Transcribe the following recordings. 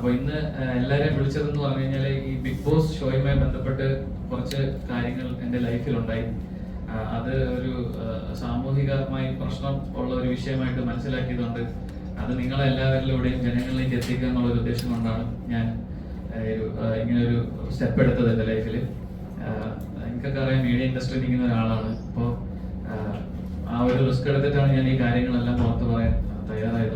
അപ്പൊ ഇന്ന് എല്ലാരെയും വിളിച്ചതെന്ന് പറഞ്ഞു കഴിഞ്ഞാൽ ഈ ബിഗ് ബോസ് ഷോയുമായി ബന്ധപ്പെട്ട് കുറച്ച് കാര്യങ്ങൾ എന്റെ ലൈഫിൽ ഉണ്ടായി അത് ഒരു സാമൂഹികമായി പ്രശ്നം ഉള്ള ഒരു വിഷയമായിട്ട് മനസ്സിലാക്കിയതുകൊണ്ട് അത് നിങ്ങളെ എല്ലാവരിലൂടെയും ജനങ്ങളിലേക്ക് എത്തിക്കുക എന്നുള്ള ഒരു ഉദ്ദേശം കൊണ്ടാണ് ഞാൻ ഇങ്ങനെ ഒരു സ്റ്റെപ്പ് എടുത്തത് എന്റെ ലൈഫിൽ എനിക്കൊക്കെ അറിയാം മീഡിയ ഇൻഡസ്ട്രിയിൽ നിൽക്കുന്ന ഒരാളാണ്. അപ്പോൾ ആ ഒരു റിസ്ക് എടുത്തിട്ടാണ് ഞാൻ ഈ കാര്യങ്ങളെല്ലാം പുറത്ത് പറയാൻ തയ്യാറായത്.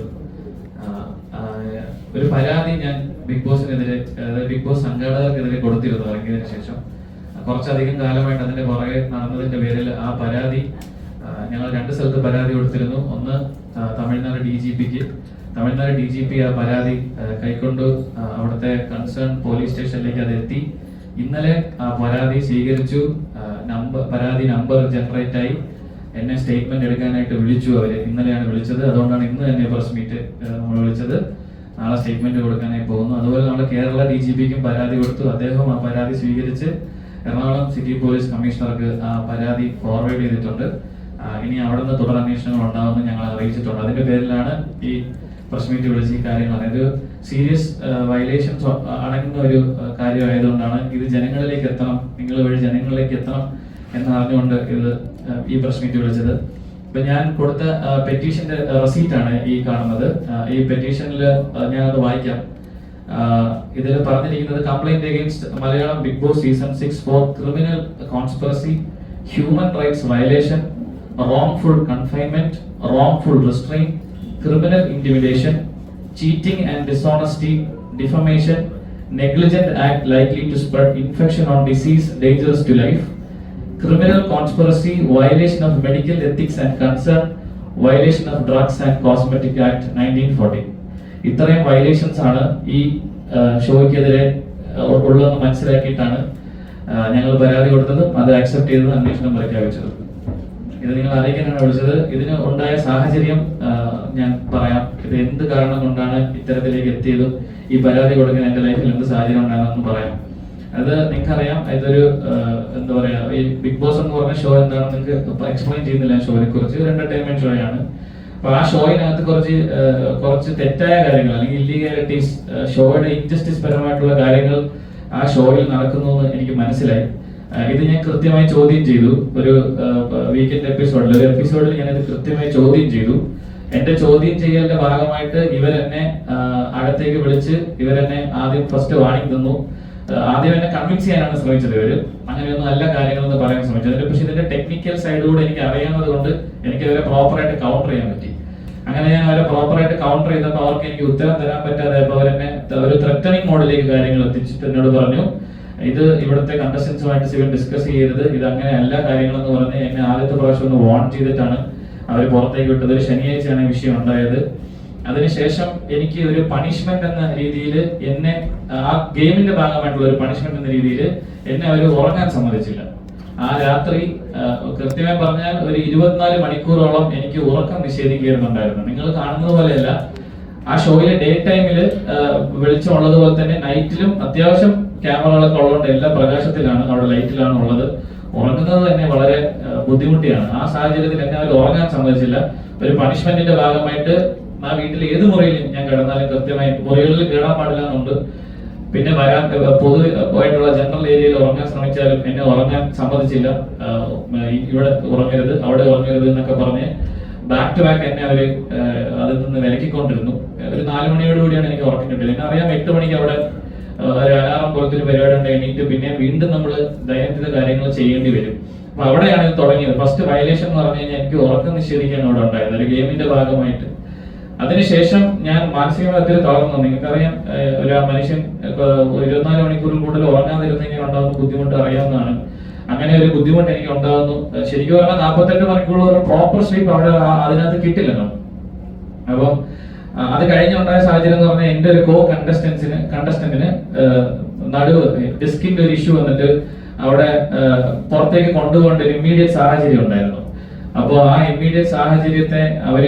ഒരു പരാതി ഞാൻ ബിഗ് ബോസിനെതിരെ അതായത് ബിഗ് ബോസ് സംഘാടകർക്കെതിരെ കൊടുത്തിരുന്നു ഇറങ്ങിയതിനു ശേഷം. കുറച്ചധികം കാലമായിട്ട് അതിന്റെ പുറകെ നടന്നതിന്റെ പേരിൽ ആ പരാതി ഞങ്ങൾ രണ്ട് സ്ഥലത്ത് പരാതി കൊടുത്തിരുന്നു. ഒന്ന് തമിഴ്നാട് ഡി ജി പിക്ക്. തമിഴ്നാട് ഡി ജി പി ആ പരാതി കൈക്കൊണ്ട് അവിടുത്തെ കൺസേൺ പോലീസ് സ്റ്റേഷനിലേക്ക് അത് എത്തി. ഇന്നലെ ആ പരാതി സ്വീകരിച്ചു. നമ്പർ പരാതി നമ്പർ ജനറേറ്റ് ആയി. എന്നെ സ്റ്റേറ്റ്മെന്റ് എടുക്കാനായിട്ട് വിളിച്ചു അവരെ. ഇന്നലെയാണ് വിളിച്ചത്. അതുകൊണ്ടാണ് ഇന്ന് തന്നെ പ്രസ് മീറ്റ് നമ്മൾ വിളിച്ചത്. നാളെ സ്റ്റേറ്റ്മെന്റ് കൊടുക്കാനായി പോകുന്നു. അതുപോലെ നമ്മുടെ കേരള ഡി ജി പിക്കും പരാതി കൊടുത്തു. അദ്ദേഹം ആ പരാതി സ്വീകരിച്ച് എറണാകുളം സിറ്റി പോലീസ് കമ്മീഷണർക്ക് ആ പരാതി ഫോർവേഡ് ചെയ്തിട്ടുണ്ട്. ഇനി അവിടെ നിന്ന് തുടർ അന്വേഷണങ്ങൾ ഉണ്ടാവുമെന്ന് ഞങ്ങൾ അറിയിച്ചിട്ടുണ്ട്. അതിന്റെ പേരിലാണ് ഈ പ്രസ് മീറ്റ് വിളിച്ച് ഈ കാര്യങ്ങൾ അതായത് സീരിയസ് വയലേഷൻസ് അടങ്ങുന്ന ഒരു കാര്യമായതുകൊണ്ടാണ് ഇത് ജനങ്ങളിലേക്ക് എത്തണം. നിങ്ങൾ വഴി ജനങ്ങളിലേക്ക് എത്തണം എന്ന് അറിഞ്ഞുകൊണ്ട് ഇത് ഈ പ്രസ് മീറ്റ് വിളിച്ചത്. ഇപ്പൊ ഞാൻ കൊടുത്ത പെറ്റീഷന്റെ റെസീറ്റ് ആണ് ഈ കാണുന്നത്. ഈ പെറ്റീഷനിൽ ഞാൻ അത് വായിക്കാം. ഇതിൽ പറഞ്ഞിരിക്കുന്നത് complaint against Malayalam Bigg Boss season six four criminal conspiracy human rights violation wrongful confinement wrongful restraint criminal intimidation cheating and dishonesty defamation negligent act likely to spread infection on disease dangerous to life criminal conspiracy, violation of medical ethics and concern, violation of Drugs and Cosmetic Act 1940. ഇത്രയും violations ആണ് ഈ ഷോയ്ക്കെതിരെ ഉള്ളതെന്ന് മനസ്സിലാക്കിയിട്ടാണ് ഞങ്ങൾ പരാതി കൊടുത്തത്. അത് accept ചെയ്തത് അന്വേഷണം പ്രഖ്യാപിച്ചത്. ഇത് നിങ്ങൾ അറിയിക്കാനാണ് വിളിച്ചത്. ഇതിന് ഉണ്ടായ സാഹചര്യം ഞാൻ പറയാം. ഇത് എന്ത് കാരണം കൊണ്ടാണ് ഇത്തരത്തിലേക്ക് എത്തിയതും? ഈ പരാതി കൊടുക്കാൻ എന്റെ ലൈഫിൽ എന്ത് സാഹചര്യം ഉണ്ടാകുമെന്ന് പറയാം. അത് നിങ്ങൾക്കറിയാം. ഇതൊരു എന്താ പറയാ ഈ ബിഗ് ബോസ് എന്ന് പറഞ്ഞ ഷോ എന്താണെന്ന് നിങ്ങൾക്ക് എക്സ്പ്ലെയിൻ ചെയ്യുന്നില്ല ഷോയെ കുറിച്ച്. ഒരു എന്റർടൈൻമെന്റ് ഷോയാണ് അപ്പൊ ആ ഷോയിനകത്ത് കുറച്ച് കുറച്ച് തെറ്റായ കാര്യങ്ങൾ അല്ലെങ്കിൽ ഇല്ലീഗാലിറ്റീസ് ഷോയുടെ ഇൻജസ്റ്റിസ് പരമായിട്ടുള്ള കാര്യങ്ങൾ ആ ഷോയിൽ നടക്കുന്നു എന്ന് എനിക്ക് മനസ്സിലായി. ഇത് ഞാൻ കൃത്യമായി ചോദ്യം ചെയ്തു. ഒരു വീക്കെൻഡ് എപ്പിസോഡിൽ ഒരു എപ്പിസോഡിൽ ഞാൻ ഇത് കൃത്യമായി ചോദ്യം ചെയ്തു. എന്റെ ചോദ്യം ചെയ്യലിന്റെ ഭാഗമായിട്ട് ഇവരെന്നെ അകത്തേക്ക് വിളിച്ച് ഇവരെന്നെ ആദ്യം ഫസ്റ്റ് വാണിംഗ് തന്നു. ആദ്യം എന്നെ കൺവിൻസ് ചെയ്യാനാണ് ശ്രമിച്ചത്. ഇവർ അങ്ങനെയൊന്നും നല്ല കാര്യങ്ങളെന്ന് പറയാൻ ശ്രമിച്ചത്. പക്ഷെ ഇതിന്റെ ടെക്നിക്കൽ സൈഡിലൂടെ എനിക്ക് അറിയാവുന്നത് കൊണ്ട് എനിക്ക് അവരെ പ്രോപ്പറായിട്ട് കൗണ്ടർ ചെയ്യാൻ പറ്റി. അങ്ങനെ ഞാൻ അവരെ പ്രോപ്പറായിട്ട് കൗണ്ടർ ചെയ്തപ്പോൾ അവർക്ക് എനിക്ക് ഉത്തരം തരാൻ പറ്റാതെ അപ്പോൾ എന്നെ ഒരു ത്രെറ്റനിങ് മോഡിലേക്ക് കാര്യങ്ങൾ എത്തിച്ചിട്ട് എന്നോട് പറഞ്ഞു ഇത് ഇവിടുത്തെ കണ്ടസ്റ്റൻസുമായിട്ട് സിവിൽ ഡിസ്കസ് ചെയ്യരുത് ഇത് അങ്ങനെ എല്ലാ കാര്യങ്ങളെന്ന് പറഞ്ഞ് എന്നെ ആദ്യത്തെ പ്രാവശ്യം ഒന്ന് വാൺ ചെയ്തിട്ടാണ് അവർ പുറത്തേക്ക് വിട്ടത്. ശനിയാഴ്ചയാണ് വിഷയം ഉണ്ടായത്. അതിനുശേഷം എനിക്ക് ഒരു പണിഷ്മെന്റ് എന്ന രീതിയിൽ എന്നെ ആ ഗെയിമിന്റെ ഭാഗമായിട്ടുള്ള ഒരു പണിഷ്മെന്റ് എന്ന രീതിയിൽ എന്നെ അവർ ഉറങ്ങാൻ സമ്മതിച്ചില്ല. ആ രാത്രി കൃത്യമായി പറഞ്ഞാൽ ഒരു ഇരുപത്തിനാല് മണിക്കൂറോളം എനിക്ക് ഉറക്കം നിഷേധിക്കുന്നുണ്ടായിരുന്നു നിങ്ങൾ കാണുന്നത് പോലെയല്ല ആ ഷോയിലെ ഡേ ടൈമിൽ വെളിച്ചം ഉള്ളതുപോലെ തന്നെ നൈറ്റിലും അത്യാവശ്യം ക്യാമറകളൊക്കെ ഉള്ളതുകൊണ്ട് എല്ലാ പ്രകാശത്തിലാണ് അവിടെ ലൈറ്റിലാണ് ഉള്ളത്. ഉറങ്ങുന്നത് തന്നെ വളരെ ബുദ്ധിമുട്ടിയാണ്. ആ സാഹചര്യത്തിൽ എന്നെ അവർ ഉറങ്ങാൻ സമ്മതിച്ചില്ല. ഒരു പണിഷ്മെന്റിന്റെ ഭാഗമായിട്ട് ആ വീട്ടിൽ ഏത് മുറിയിലും ഞാൻ കിടന്നാലും കൃത്യമായി മുറികളിൽ കയറാൻ പാടില്ല എന്നുണ്ട്. പിന്നെ വരാൻ പൊതു ആയിട്ടുള്ള ജനറൽ ഏരിയയിൽ ഉറങ്ങാൻ ശ്രമിച്ചാലും എന്നെ ഉറങ്ങാൻ സമ്മതിച്ചില്ല. ഇവിടെ ഉറങ്ങരുത് അവിടെ ഉറങ്ങരുത് എന്നൊക്കെ പറഞ്ഞ് ബാക്ക് ടു ബാക്ക് എന്നെ അവർ ആ, അതിൽ നിന്ന് വിലക്കിക്കൊണ്ടിരുന്നു. ഒരു നാല് മണിയോട് കൂടിയാണ് എനിക്ക് ഉറക്കം കിട്ടിയത് എന്നെ അറിയാം എട്ട് മണിക്ക് അവിടെ ഒരു അലാറം പോലത്തെ ഒരു പരിപാടി ഉണ്ട് എണീറ്റ് പിന്നെ വീണ്ടും നമ്മൾ ദൈനംദിന കാര്യങ്ങൾ ചെയ്യേണ്ടി വരും. അപ്പൊ അവിടെയാണ് ഇത് തുടങ്ങിയത്. ഫസ്റ്റ് വയലേഷൻ എന്ന് പറഞ്ഞു കഴിഞ്ഞാൽ എനിക്ക് ഉറക്കം നിഷേധിക്കാൻ അവിടെ ഉണ്ടായത് ഒരു ഗെയിമിന്റെ ഭാഗമായിട്ട്. അതിനുശേഷം ഞാൻ മാനസികമായി തളർന്നു. നിങ്ങൾക്കറിയാം ഒരു മനുഷ്യൻ ഇരുപത്തിനാല് മണിക്കൂറിൽ കൂടുതൽ ഉറങ്ങാതിരുന്നെങ്കിൽ ഉണ്ടാകുന്ന ബുദ്ധിമുട്ട് അറിയാവുന്നതാണ്. അങ്ങനെ ഒരു ബുദ്ധിമുട്ട് എനിക്ക് ഉണ്ടാകുന്നു ശരിക്കും പറഞ്ഞാൽ നാൽപ്പത്തെട്ട് മണിക്കൂർ ഒരു പ്രോപ്പർ സ്ലീപ്പ് അവിടെ അതിനകത്ത് കിട്ടില്ലല്ലോ. അപ്പം അത് കഴിഞ്ഞുണ്ടായ സാഹചര്യം എന്ന് പറഞ്ഞാൽ എന്റെ ഒരു കോ കണ്ടസ്റ്റൻസിന് കണ്ടസ്റ്റന്റിന് നടുവ് ഡിസ്കിന്റെ ഒരു ഇഷ്യൂ വന്നിട്ട് അവിടെ പുറത്തേക്ക് കൊണ്ടുപോകേണ്ട ഒരു ഇമ്മീഡിയറ്റ് സാഹചര്യം ഉണ്ടായിരുന്നു. അപ്പോൾ ആ ഇമ്മീഡിയറ്റ് സാഹചര്യത്തെ അവർ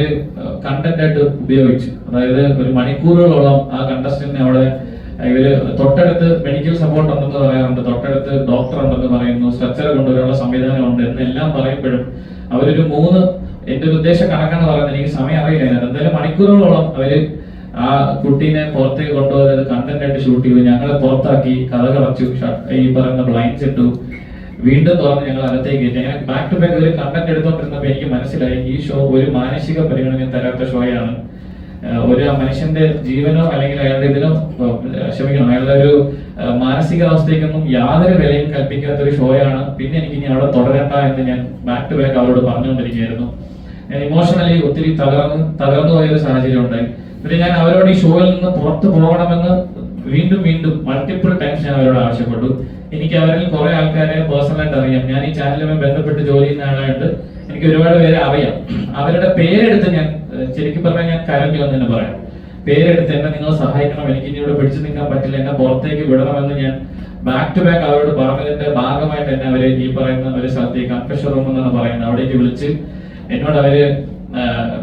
കണ്ടന്റ് ആയിട്ട് ഉപയോഗിച്ചു. അതായത് ഒരു മണിക്കൂറുകളോളം ആ കണ്ടസ്റ്റന്റിനെ അവിടെ ഇവർ തൊട്ടടുത്ത് മെഡിക്കൽ സപ്പോർട്ട് ഉണ്ടെന്ന് പറയാറുണ്ട് തൊട്ടടുത്ത് ഡോക്ടർ ഉണ്ടെന്ന് പറയുന്നു സ്ട്രക്ചർ കൊണ്ടുവരാനുള്ള സംവിധാനം ഉണ്ട് എന്നെല്ലാം പറയുമ്പോഴും അവരൊരു മൂന്ന് എന്റെ ഒരു ഉദ്ദേശ കണക്കാണ് പറയുന്നത് എനിക്ക് സമയം അറിയില്ല. എന്തായാലും മണിക്കൂറുകളോളം അവർ ആ കുട്ടീനെ പുറത്തേക്ക് കൊണ്ടുപോയത് കണ്ടന്റ് ആയിട്ട് ഷൂട്ട് ചെയ്തു. ഞങ്ങളെ പുറത്താക്കി കഥ കളച്ചു ഈ പറയുന്ന ബ്ലൈൻഡ്സ് ഇട്ടു. വീണ്ടും തുറന്ന് ഞങ്ങൾ അകത്തേക്ക് കയറ്റി അങ്ങനെ ബാക്ക് ടു ബാക്ക് ഒരു കണ്ടന്റ് എടുത്തോണ്ടിരുന്നപ്പോൾ എനിക്ക് മനസ്സിലായി. ഈ ഷോ ഒരു മാനസിക പരിഗണന തരാത്ത ഷോയാണ് ഒരു മനുഷ്യന്റെ ജീവനോ അല്ലെങ്കിൽ അയാളുടെ ഇതിനോ ക്ഷമിക്കണം അയാളുടെ ഒരു മാനസികാവസ്ഥയ്ക്കൊന്നും യാതൊരു വിലയും കൽപ്പിക്കാത്ത ഒരു ഷോയാണ് പിന്നെ എനിക്ക് ഇനി അവിടെ തുടരണ്ട എന്ന് ഞാൻ ബാക്ക് ടു ബാക്ക് അവരോട് പറഞ്ഞുകൊണ്ടിരിക്കുകയായിരുന്നു. ഞാൻ ഇമോഷണലി ഒത്തിരി തകർന്ന് തകർന്നു പോയ ഒരു സാഹചര്യം ഉണ്ടായി. പിന്നെ ഞാൻ അവരോട് ഈ ഷോയിൽ നിന്ന് പുറത്തു പോകണമെന്ന് വീണ്ടും വീണ്ടും മൾട്ടിപ്പിൾ ടൈംസ് ഞാൻ അവരോട് ആവശ്യപ്പെട്ടു. എനിക്ക് അവരിൽ കുറെ ആൾക്കാരെ പേഴ്സണലായിട്ട് അറിയാം. ഞാൻ ഈ ചാനലുമായി ബന്ധപ്പെട്ട് ജോലി ചെയ്യുന്ന ആളായിട്ട് എനിക്ക് ഒരുപാട് പേരെ അറിയാം. അവരുടെ പേരെടുത്ത് ഞാൻ ശരിക്കും പറഞ്ഞാൽ ഞാൻ കരഞ്ഞു എന്ന് തന്നെ പറയാം. പേരെടുത്ത് എന്നെ നിങ്ങൾ സഹായിക്കണം എനിക്ക് ഇനി ഇവിടെ പിടിച്ചു നിൽക്കാൻ പറ്റില്ല എന്നെ പുറത്തേക്ക് വിടണമെന്ന് ഞാൻ ബാക്ക് ടു ബാക്ക് അവരോട് പറഞ്ഞതിന്റെ ഭാഗമായിട്ട് എന്നെ അവരെ ഈ പറയുന്ന ഒരു സ്ഥലത്ത് കർക്കശ റൂം എന്നാണ് പറയുന്നത്. അവിടേക്ക് വിളിച്ച് എന്നോട് അവർ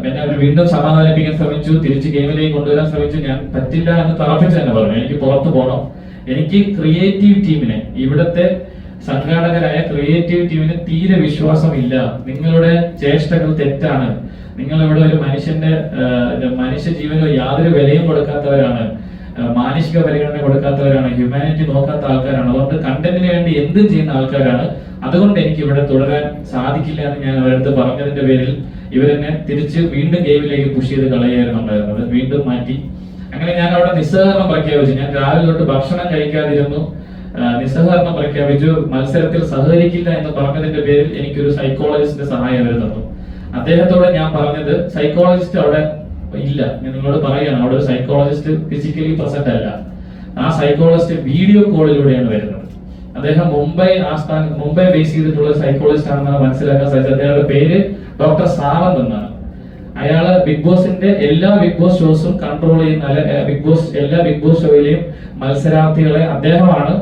എന്നെ അവർ വീണ്ടും സമാധാനിപ്പിക്കാൻ ശ്രമിച്ചു തിരിച്ച് ഗെയിമിലേക്ക് കൊണ്ടുവരാൻ ശ്രമിച്ചു. ഞാൻ പറ്റില്ല എന്ന് തറപ്പിച്ച് തന്നെ പറഞ്ഞു. എനിക്ക് പുറത്ത് പോകണം എനിക്ക് ക്രിയേറ്റീവ് ടീമിനെ ഇവിടുത്തെ സംഘാടകരായ ക്രിയേറ്റീവ് ടീമിന് തീരെ വിശ്വാസമില്ല. നിങ്ങളുടെ ചേഷ്ടകൾ തെറ്റാണ്. നിങ്ങൾ ഇവിടെ ഒരു മനുഷ്യന്റെ മനുഷ്യ ജീവനോ യാതൊരു വിലയും കൊടുക്കാത്തവരാണ്. മാനുഷിക പരിഗണന കൊടുക്കാത്തവരാണ്. ഹ്യൂമാനിറ്റി നോക്കാത്ത ആൾക്കാരാണ്. അതുകൊണ്ട് കണ്ടന്റിന് വേണ്ടി എന്തും ചെയ്യുന്ന ആൾക്കാരാണ്. അതുകൊണ്ട് എനിക്ക് ഇവിടെ തുടരാൻ സാധിക്കില്ല എന്ന് ഞാൻ അവരടുത്ത് പറഞ്ഞതിന്റെ പേരിൽ ഇവരെന്നെ തിരിച്ച് വീണ്ടും ഗെയിമിലേക്ക് പുഷ് ചെയ്ത് കളയായിരുന്നുണ്ടായിരുന്നത്. വീണ്ടും മാറ്റി അങ്ങനെ ഞാൻ അവിടെ നിസ്സഹകരണം പ്രഖ്യാപിച്ചു. ഞാൻ രാവിലെ തൊട്ട് ഭക്ഷണം കഴിക്കാതിരുന്നു. നിസ്സഹകരണം പ്രഖ്യാപിച്ചു. മത്സരത്തിൽ സഹകരിക്കില്ല എന്ന് പറഞ്ഞതിന്റെ പേരിൽ എനിക്കൊരു സൈക്കോളജിസ്റ്റിന്റെ സഹായം അവർ തന്നു. അദ്ദേഹത്തോട് ഞാൻ പറഞ്ഞത് സൈക്കോളജിസ്റ്റ് അവിടെ ഇല്ല. ഞാൻ നിങ്ങളോട് പറയുകയാണ് അവിടെ ഒരു സൈക്കോളജിസ്റ്റ് ഫിസിക്കലി പ്രസന്റ് അല്ല. ആ സൈക്കോളജിസ്റ്റ് വീഡിയോ കോളിലൂടെയാണ് വരുന്നത്. അദ്ദേഹം മുംബൈ ആസ്ഥാന മുംബൈ ബേസ് ചെയ്തിട്ടുള്ള സൈക്കോളജിസ്റ്റ് ആണെന്നാണ് മനസ്സിലാക്കാൻ സാധിച്ചത്. അദ്ദേഹത്തിന്റെ പേര് ഡോക്ടർ സാവന്ത് എന്നാണ്. അയാൾ ബിഗ് ബോസിന്റെ എല്ലാ ബിഗ് ബോസ് ഷോസും കൺട്രോൾ ചെയ്യുന്ന ബിഗ് ബോസ് എല്ലാ ബിഗ് ബോസ് ഷോയിലെയും മത്സരാർത്ഥികളെ അദ്ദേഹമാണ്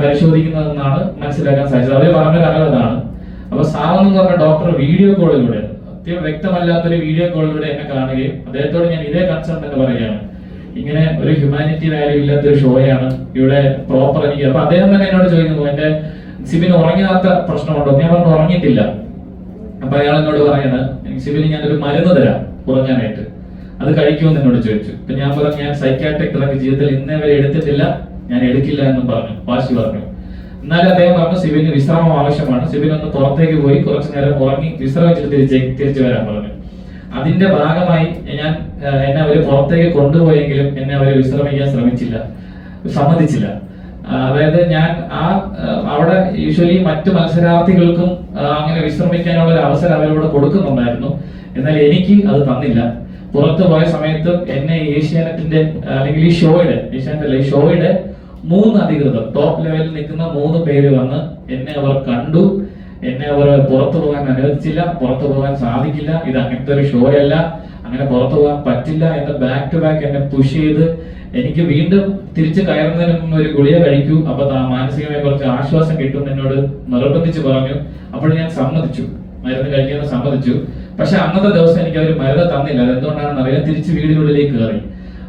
പരിശോധിക്കുന്നതെന്നാണ് മനസ്സിലാക്കാൻ സാധിച്ചത്. അവർ പറഞ്ഞ കാര്യം അതാണ്. അപ്പൊ സാവന്ത് എന്ന് പറഞ്ഞ ഡോക്ടർ വീഡിയോ കോളിലൂടെ അത്യം വ്യക്തമല്ലാത്തൊരു വീഡിയോ കോളിലൂടെ എന്നെ കാണുകയും അദ്ദേഹത്തോട് ഞാൻ ഇതേ കൺസേൺ തന്നെ പറയുകയാണ്. ഇങ്ങനെ ഒരു ഹ്യൂമാനിറ്റി വാല്യൂ ഇല്ലാത്ത ഒരു ഷോയാണ് ഇവിടെ പ്രോപ്പർ എനിക്ക് അപ്പൊ അദ്ദേഹം തന്നെ എന്നോട് ചോദിക്കുന്നു എന്റെ സിബിന് ഉറങ്ങാത്ത പ്രശ്നമുണ്ടോ? ഞാൻ പറഞ്ഞു ഉറങ്ങിയിട്ടില്ല. അപ്പൊ അയാൾ എന്നോട് പറയാണ് "എനിക്ക് സിബിന് ഞാനൊരു മരുന്ന് തരാം ഉറങ്ങാനായിട്ട്. അത് കഴിക്കുമെന്ന് എന്നോട് ചോദിച്ചു. അപ്പൊ ഞാൻ പറഞ്ഞു ഞാൻ സൈക്കാട്രിക് ഡ്രഗ് ജീവിതത്തിൽ ഇന്നേ വരെ എടുത്തിട്ടില്ല. ഞാൻ എടുക്കില്ല എന്ന് പറഞ്ഞു. വാശി പറഞ്ഞു. എന്നാലും അദ്ദേഹം പറഞ്ഞു സിബിന് വിശ്രമം ആവശ്യമാണ്. സിബിൻ ഒന്ന് പുറത്തേക്ക് പോയി കുറച്ചു നേരം ഉറങ്ങി വിശ്രമിച്ചിട്ട് തിരിച്ച് തിരിച്ചു വരാൻ പറഞ്ഞു. അതിന്റെ ഭാഗമായി ഞാൻ എന്നെ അവർ പുറത്തേക്ക് കൊണ്ടുപോയെങ്കിലും എന്നെ അവർ വിശ്രമിക്കാൻ ശ്രമിച്ചില്ല. സമ്മതിച്ചില്ല. അതായത് ഞാൻ ആ അവിടെ യൂഷ്വലി മറ്റു മത്സരാർത്ഥികൾക്കും അങ്ങനെ വിശ്രമിക്കാനുള്ള ഒരു അവസരം അവരോട് കൊടുക്കുന്നുണ്ടായിരുന്നു. എന്നാൽ എനിക്ക് അത് തന്നില്ല. പുറത്തു പോയ സമയത്ത് എന്നെ ഏഷ്യാനെറ്റിന്റെ അല്ലെങ്കിൽ ഈ ഷോയുടെ ഏഷ്യാനെറ്റ് അല്ലെ ഷോയുടെ മൂന്ന് അധികൃതർ ടോപ്പ് ലെവലിൽ നിൽക്കുന്ന മൂന്ന് പേര് വന്ന് എന്നെ അവർ കണ്ടു. എന്നെ അവർ പുറത്തു പോകാൻ അനുവദിച്ചില്ല പുറത്തു പോകാൻ സാധിക്കില്ല. ഇത് അങ്ങനത്തെ ഒരു ഷോ അല്ല അങ്ങനെ പുറത്തു പോകാൻ പറ്റില്ല എന്ന് ബാക്ക് ടു ബാക്ക് എന്നെ പുഷ് ചെയ്ത് എനിക്ക് വീണ്ടും തിരിച്ച് കയറുന്നതിന് മുമ്പ് ഒരു ഗുളിക കഴിക്കൂ. അപ്പൊ മാനസികമായി കുറച്ച് ആശ്വാസം കിട്ടും എന്നോട് നിർബന്ധിച്ച് പറഞ്ഞു. അപ്പോൾ ഞാൻ സമ്മതിച്ചു. മരുന്ന് കഴിക്കാൻ സമ്മതിച്ചു. പക്ഷെ അന്നത്തെ ദിവസം എനിക്ക് അവർ മരുന്ന് തന്നില്ല. അതെന്തുകൊണ്ടാണെന്ന് അറിയാൻ തിരിച്ച് വീടിനുള്ളിലേക്ക് കയറി.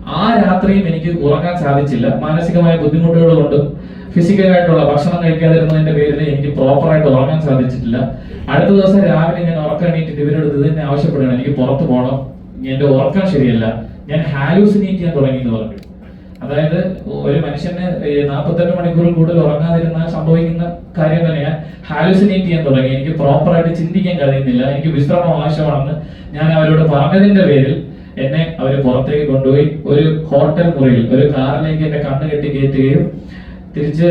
ആ രാത്രിയും എനിക്ക് ഉറങ്ങാൻ സാധിച്ചില്ല. മാനസികമായ ബുദ്ധിമുട്ടുകൾ കൊണ്ടും ഫിസിക്കലായിട്ടുള്ള ഭക്ഷണം കഴിക്കാതിരുന്നതിന്റെ പേരിൽ എനിക്ക് പ്രോപ്പറായിട്ട് ഉറങ്ങാൻ സാധിച്ചിട്ടില്ല. അടുത്ത ദിവസം രാവിലെ ഞാൻ ഉറക്കം എണീറ്റിട്ട് ഇവരോട് ഇത് തന്നെ ആവശ്യപ്പെടുകയാണ്. എനിക്ക് പുറത്തു പോകണം. എന്റെ ഉറക്കം ശരിയല്ല. ഞാൻ ഹാലൂസിനേറ്റ് ചെയ്യാൻ തുടങ്ങി എന്ന് പറഞ്ഞു. അതായത് ഒരു മനുഷ്യന് നാൽപ്പത്തെട്ട് മണിക്കൂറിൽ കൂടുതൽ ഉറങ്ങാതിരുന്നാൽ സംഭവിക്കുന്ന കാര്യം തന്നെ ഞാൻ ഹാലുസിനേറ്റ് ചെയ്യാൻ തുടങ്ങി. എനിക്ക് പ്രോപ്പറായിട്ട് ചിന്തിക്കാൻ കഴിയുന്നില്ല. എനിക്ക് വിശ്രമം ആവശ്യമാണെന്ന് ഞാൻ അവരോട് പറഞ്ഞതിന്റെ പേരിൽ എന്നെ അവർ പുറത്തേക്ക് കൊണ്ടുപോയി ഒരു ഹോട്ടൽ മുറിയിൽ ഒരു കാറിലേക്ക് എന്റെ കണ്ണ് കെട്ടി കയറ്റുകയും തിരിച്ച്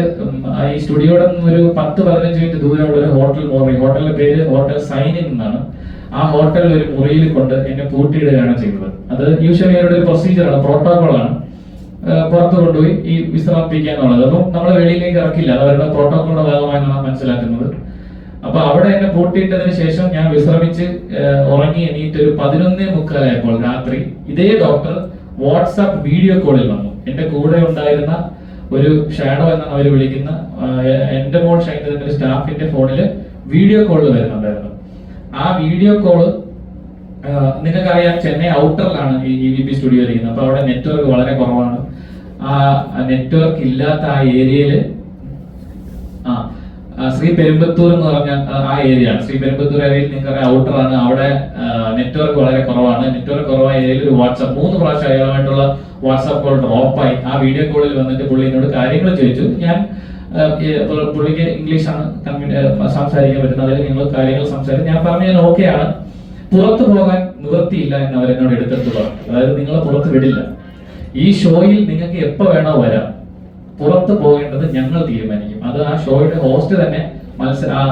ഈ സ്റ്റുഡിയോയുടെ നിന്ന് ഒരു പത്ത് പതിനഞ്ച് മിനിറ്റ് ദൂരമുള്ള ഒരു ഹോട്ടൽ മുറി ഹോട്ടലിന്റെ പേര് ഹോട്ടൽ സൈനിൻ എന്നാണ് ആ ഹോട്ടലിൽ ഒരു മുറിയിൽ കൊണ്ട് എന്നെ പൂട്ടിയിടുകയാണ് ചെയ്തത് അത് യൂഷ്വലി അവരുടെ ഒരു പ്രൊസീജിയറാണ് പ്രോട്ടോകോളാണ് പുറത്തു കൊണ്ടുപോയി ഈ വിശ്രമിപ്പിക്കുക എന്നുള്ളത്. അപ്പം നമ്മൾ വെളിയിലേക്ക് ഇറക്കില്ല. അത് അവരുടെ പ്രോട്ടോകോളിന്റെ ഭാഗമായാണ് മനസ്സിലാക്കുന്നത്. അപ്പൊ അവിടെ എന്നെ പൂട്ടിയിട്ടതിന് ശേഷം ഞാൻ വിശ്രമിച്ച് ഉറങ്ങി എണീറ്റ് ഒരു പതിനൊന്നേ മുക്കാലായപ്പോൾ രാത്രി ഇതേ ഡോക്ടർ വാട്സാപ്പ് വീഡിയോ കോളിൽ വന്നു. എന്റെ കൂടെ ഉണ്ടായിരുന്ന ഒരു ഷാഡോ എന്നാണ് അവർ വിളിക്കുന്ന എന്റെ മോൾ ഷൈൻ സ്റ്റാഫിന്റെ ഫോണിൽ വീഡിയോ കോളിൽ വരുന്നുണ്ടായിരുന്നു. ആ വീഡിയോ കോൾ നിങ്ങൾക്കറിയാം ചെന്നൈ ഔട്ടറിലാണ് ഈ ഇ വി പി സ്റ്റുഡിയോ ചെയ്യുന്നത് അപ്പൊ അവിടെ നെറ്റ്വർക്ക് വളരെ കുറവാണ്. ആ നെറ്റ്വർക്ക് ഇല്ലാത്ത ആ ഏരിയയിൽ ആ ശ്രീ പെരുമ്പത്തൂർ എന്ന് പറഞ്ഞ ആ, ഏരിയ ശ്രീ പെരുമ്പത്തൂർ ഏരിയയിൽ നിങ്ങൾക്ക് ഔട്ടറാണ് അവിടെ നെറ്റ്വർക്ക് വളരെ കുറവാണ്. നെറ്റ്വർക്ക് കുറവായ ഏരിയയിൽ ഒരു വാട്സാപ്പ് മൂന്ന് പ്രാവശ്യം അയാളുമായിട്ടുള്ള വാട്സാപ്പ് കോൾ ഡ്രോപ്പായി ആ വീഡിയോ കോളിൽ വന്നിട്ട് പുള്ളി എന്നോട് കാര്യങ്ങൾ ചോദിച്ചു. ഞാൻ പുള്ളിക്ക് ഇംഗ്ലീഷാണ് സംസാരിക്കാൻ പറ്റുന്നത്. അതിൽ നിങ്ങൾ കാര്യങ്ങൾ സംസാരിക്കും. ഞാൻ പറഞ്ഞു ഞാൻ ഓക്കെയാണ്. പുറത്തു പോകാൻ നിവൃത്തിയില്ല എന്ന് അവരെന്നോട് എടുത്തെടുത്ത് പറഞ്ഞു അതായത് നിങ്ങളെ പുറത്ത് വിടില്ല. ഈ ഷോയിൽ നിങ്ങൾക്ക് എപ്പോ വേണോ വരാം. പുറത്ത് പോകേണ്ടത് ഞങ്ങൾ തീരുമാനിക്കും. അത് ആ ഷോയുടെ ഹോസ്റ്റ് തന്നെ മത്സര ആ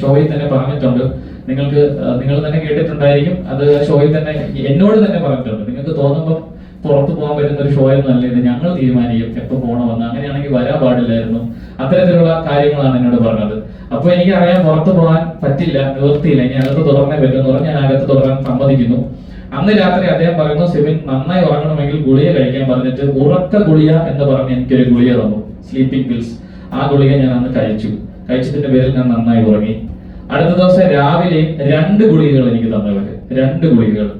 ഷോയിൽ തന്നെ പറഞ്ഞിട്ടുണ്ട്. നിങ്ങൾക്ക് നിങ്ങൾ തന്നെ കേട്ടിട്ടുണ്ടായിരിക്കും. അത് ഷോയിൽ തന്നെ എന്നോട് തന്നെ പറഞ്ഞിട്ടുണ്ട്. നിങ്ങൾക്ക് തോന്നുമ്പോൾ പുറത്ത് പോകാൻ പറ്റുന്ന ഒരു ഷോ ആയിരുന്നു ഇത് ഞങ്ങൾ തീരുമാനിക്കും എപ്പോൾ പോകണമെന്ന്. അങ്ങനെയാണെങ്കിൽ വരാൻ പാടില്ലായിരുന്നു. അത്തരത്തിലുള്ള കാര്യങ്ങളാണ് എന്നോട് പറഞ്ഞത്. അപ്പൊ എനിക്ക് പുറത്തു പോകാൻ പറ്റില്ല നിവൃത്തിയില്ല. ഇനി അകത്ത് തുടർന്നേ പറ്റുമെന്ന് പറഞ്ഞ് ഞാൻ അകത്ത് തുടരാൻ സമ്മതിക്കുന്നു. അന്ന് രാത്രി അദ്ദേഹം പറയുന്നു സിമിൻ നന്നായി ഉറങ്ങണമെങ്കിൽ ഗുളിക കഴിക്കാൻ പറഞ്ഞിട്ട് ഉറക്ക ഗുളിക എന്ന് പറഞ്ഞ് എനിക്കൊരു ഗുളിക തന്നു സ്ലീപ്പിംഗ് പിൽസ് ആ ഗുളിക ഞാൻ അന്ന് കഴിച്ചു. കഴിച്ചതിന്റെ പേരിൽ ഞാൻ നന്നായി ഉറങ്ങി. അടുത്ത ദിവസം രാവിലെ രണ്ട് ഗുളികകൾ എനിക്ക് തന്നവര് രണ്ട് ഗുളികകൾ.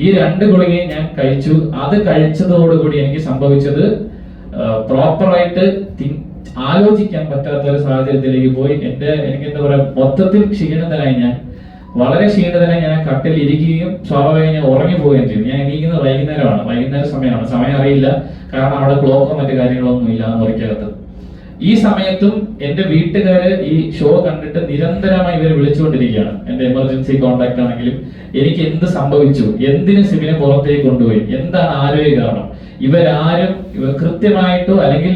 ഈ രണ്ട് ഗുളികയും ഞാൻ കഴിച്ചു. അത് കഴിച്ചതോടുകൂടി എനിക്ക് സംഭവിച്ചത് പ്രോപ്പറായിട്ട് ആലോചിക്കാൻ പറ്റാത്ത ഒരു സാഹചര്യത്തിലേക്ക് പോയി. എന്റെ എനിക്ക് എന്താ പറയാ മൊത്തത്തിൽ ക്ഷീണിതനായി ഞാൻ വളരെ ക്ഷീണിതനായി ഞാൻ കട്ടിൽ ഇരിക്കുകയും സ്വാഭാവികം ഞാൻ ഉറങ്ങി പോവുകയും ചെയ്തു. ഞാൻ എണീക്കുന്നത് വൈകുന്നേരമാണ്. വൈകുന്നേര സമയമാണ്. സമയം അറിയില്ല. കാരണം അവിടെ ക്ലോക്കോ മറ്റു കാര്യങ്ങളൊന്നും ഇല്ല മുറിക്കകത്ത് ഈ സമയത്തും എന്റെ വീട്ടുകാര് ഈ ഷോ കണ്ടിട്ട് നിരന്തരമായി ഇവരെ വിളിച്ചുകൊണ്ടിരിക്കുകയാണ്. എന്റെ എമർജൻസി കോണ്ടാക്ട് ആണെങ്കിലും എനിക്ക് എന്ത് സംഭവിച്ചു എന്തിന് സിബിനെ പുറത്തേക്ക് കൊണ്ടുപോയി എന്താണ് ആരോഗ്യ കാരണം? ഇവരാരും ഇവർ കൃത്യമായിട്ടോ അല്ലെങ്കിൽ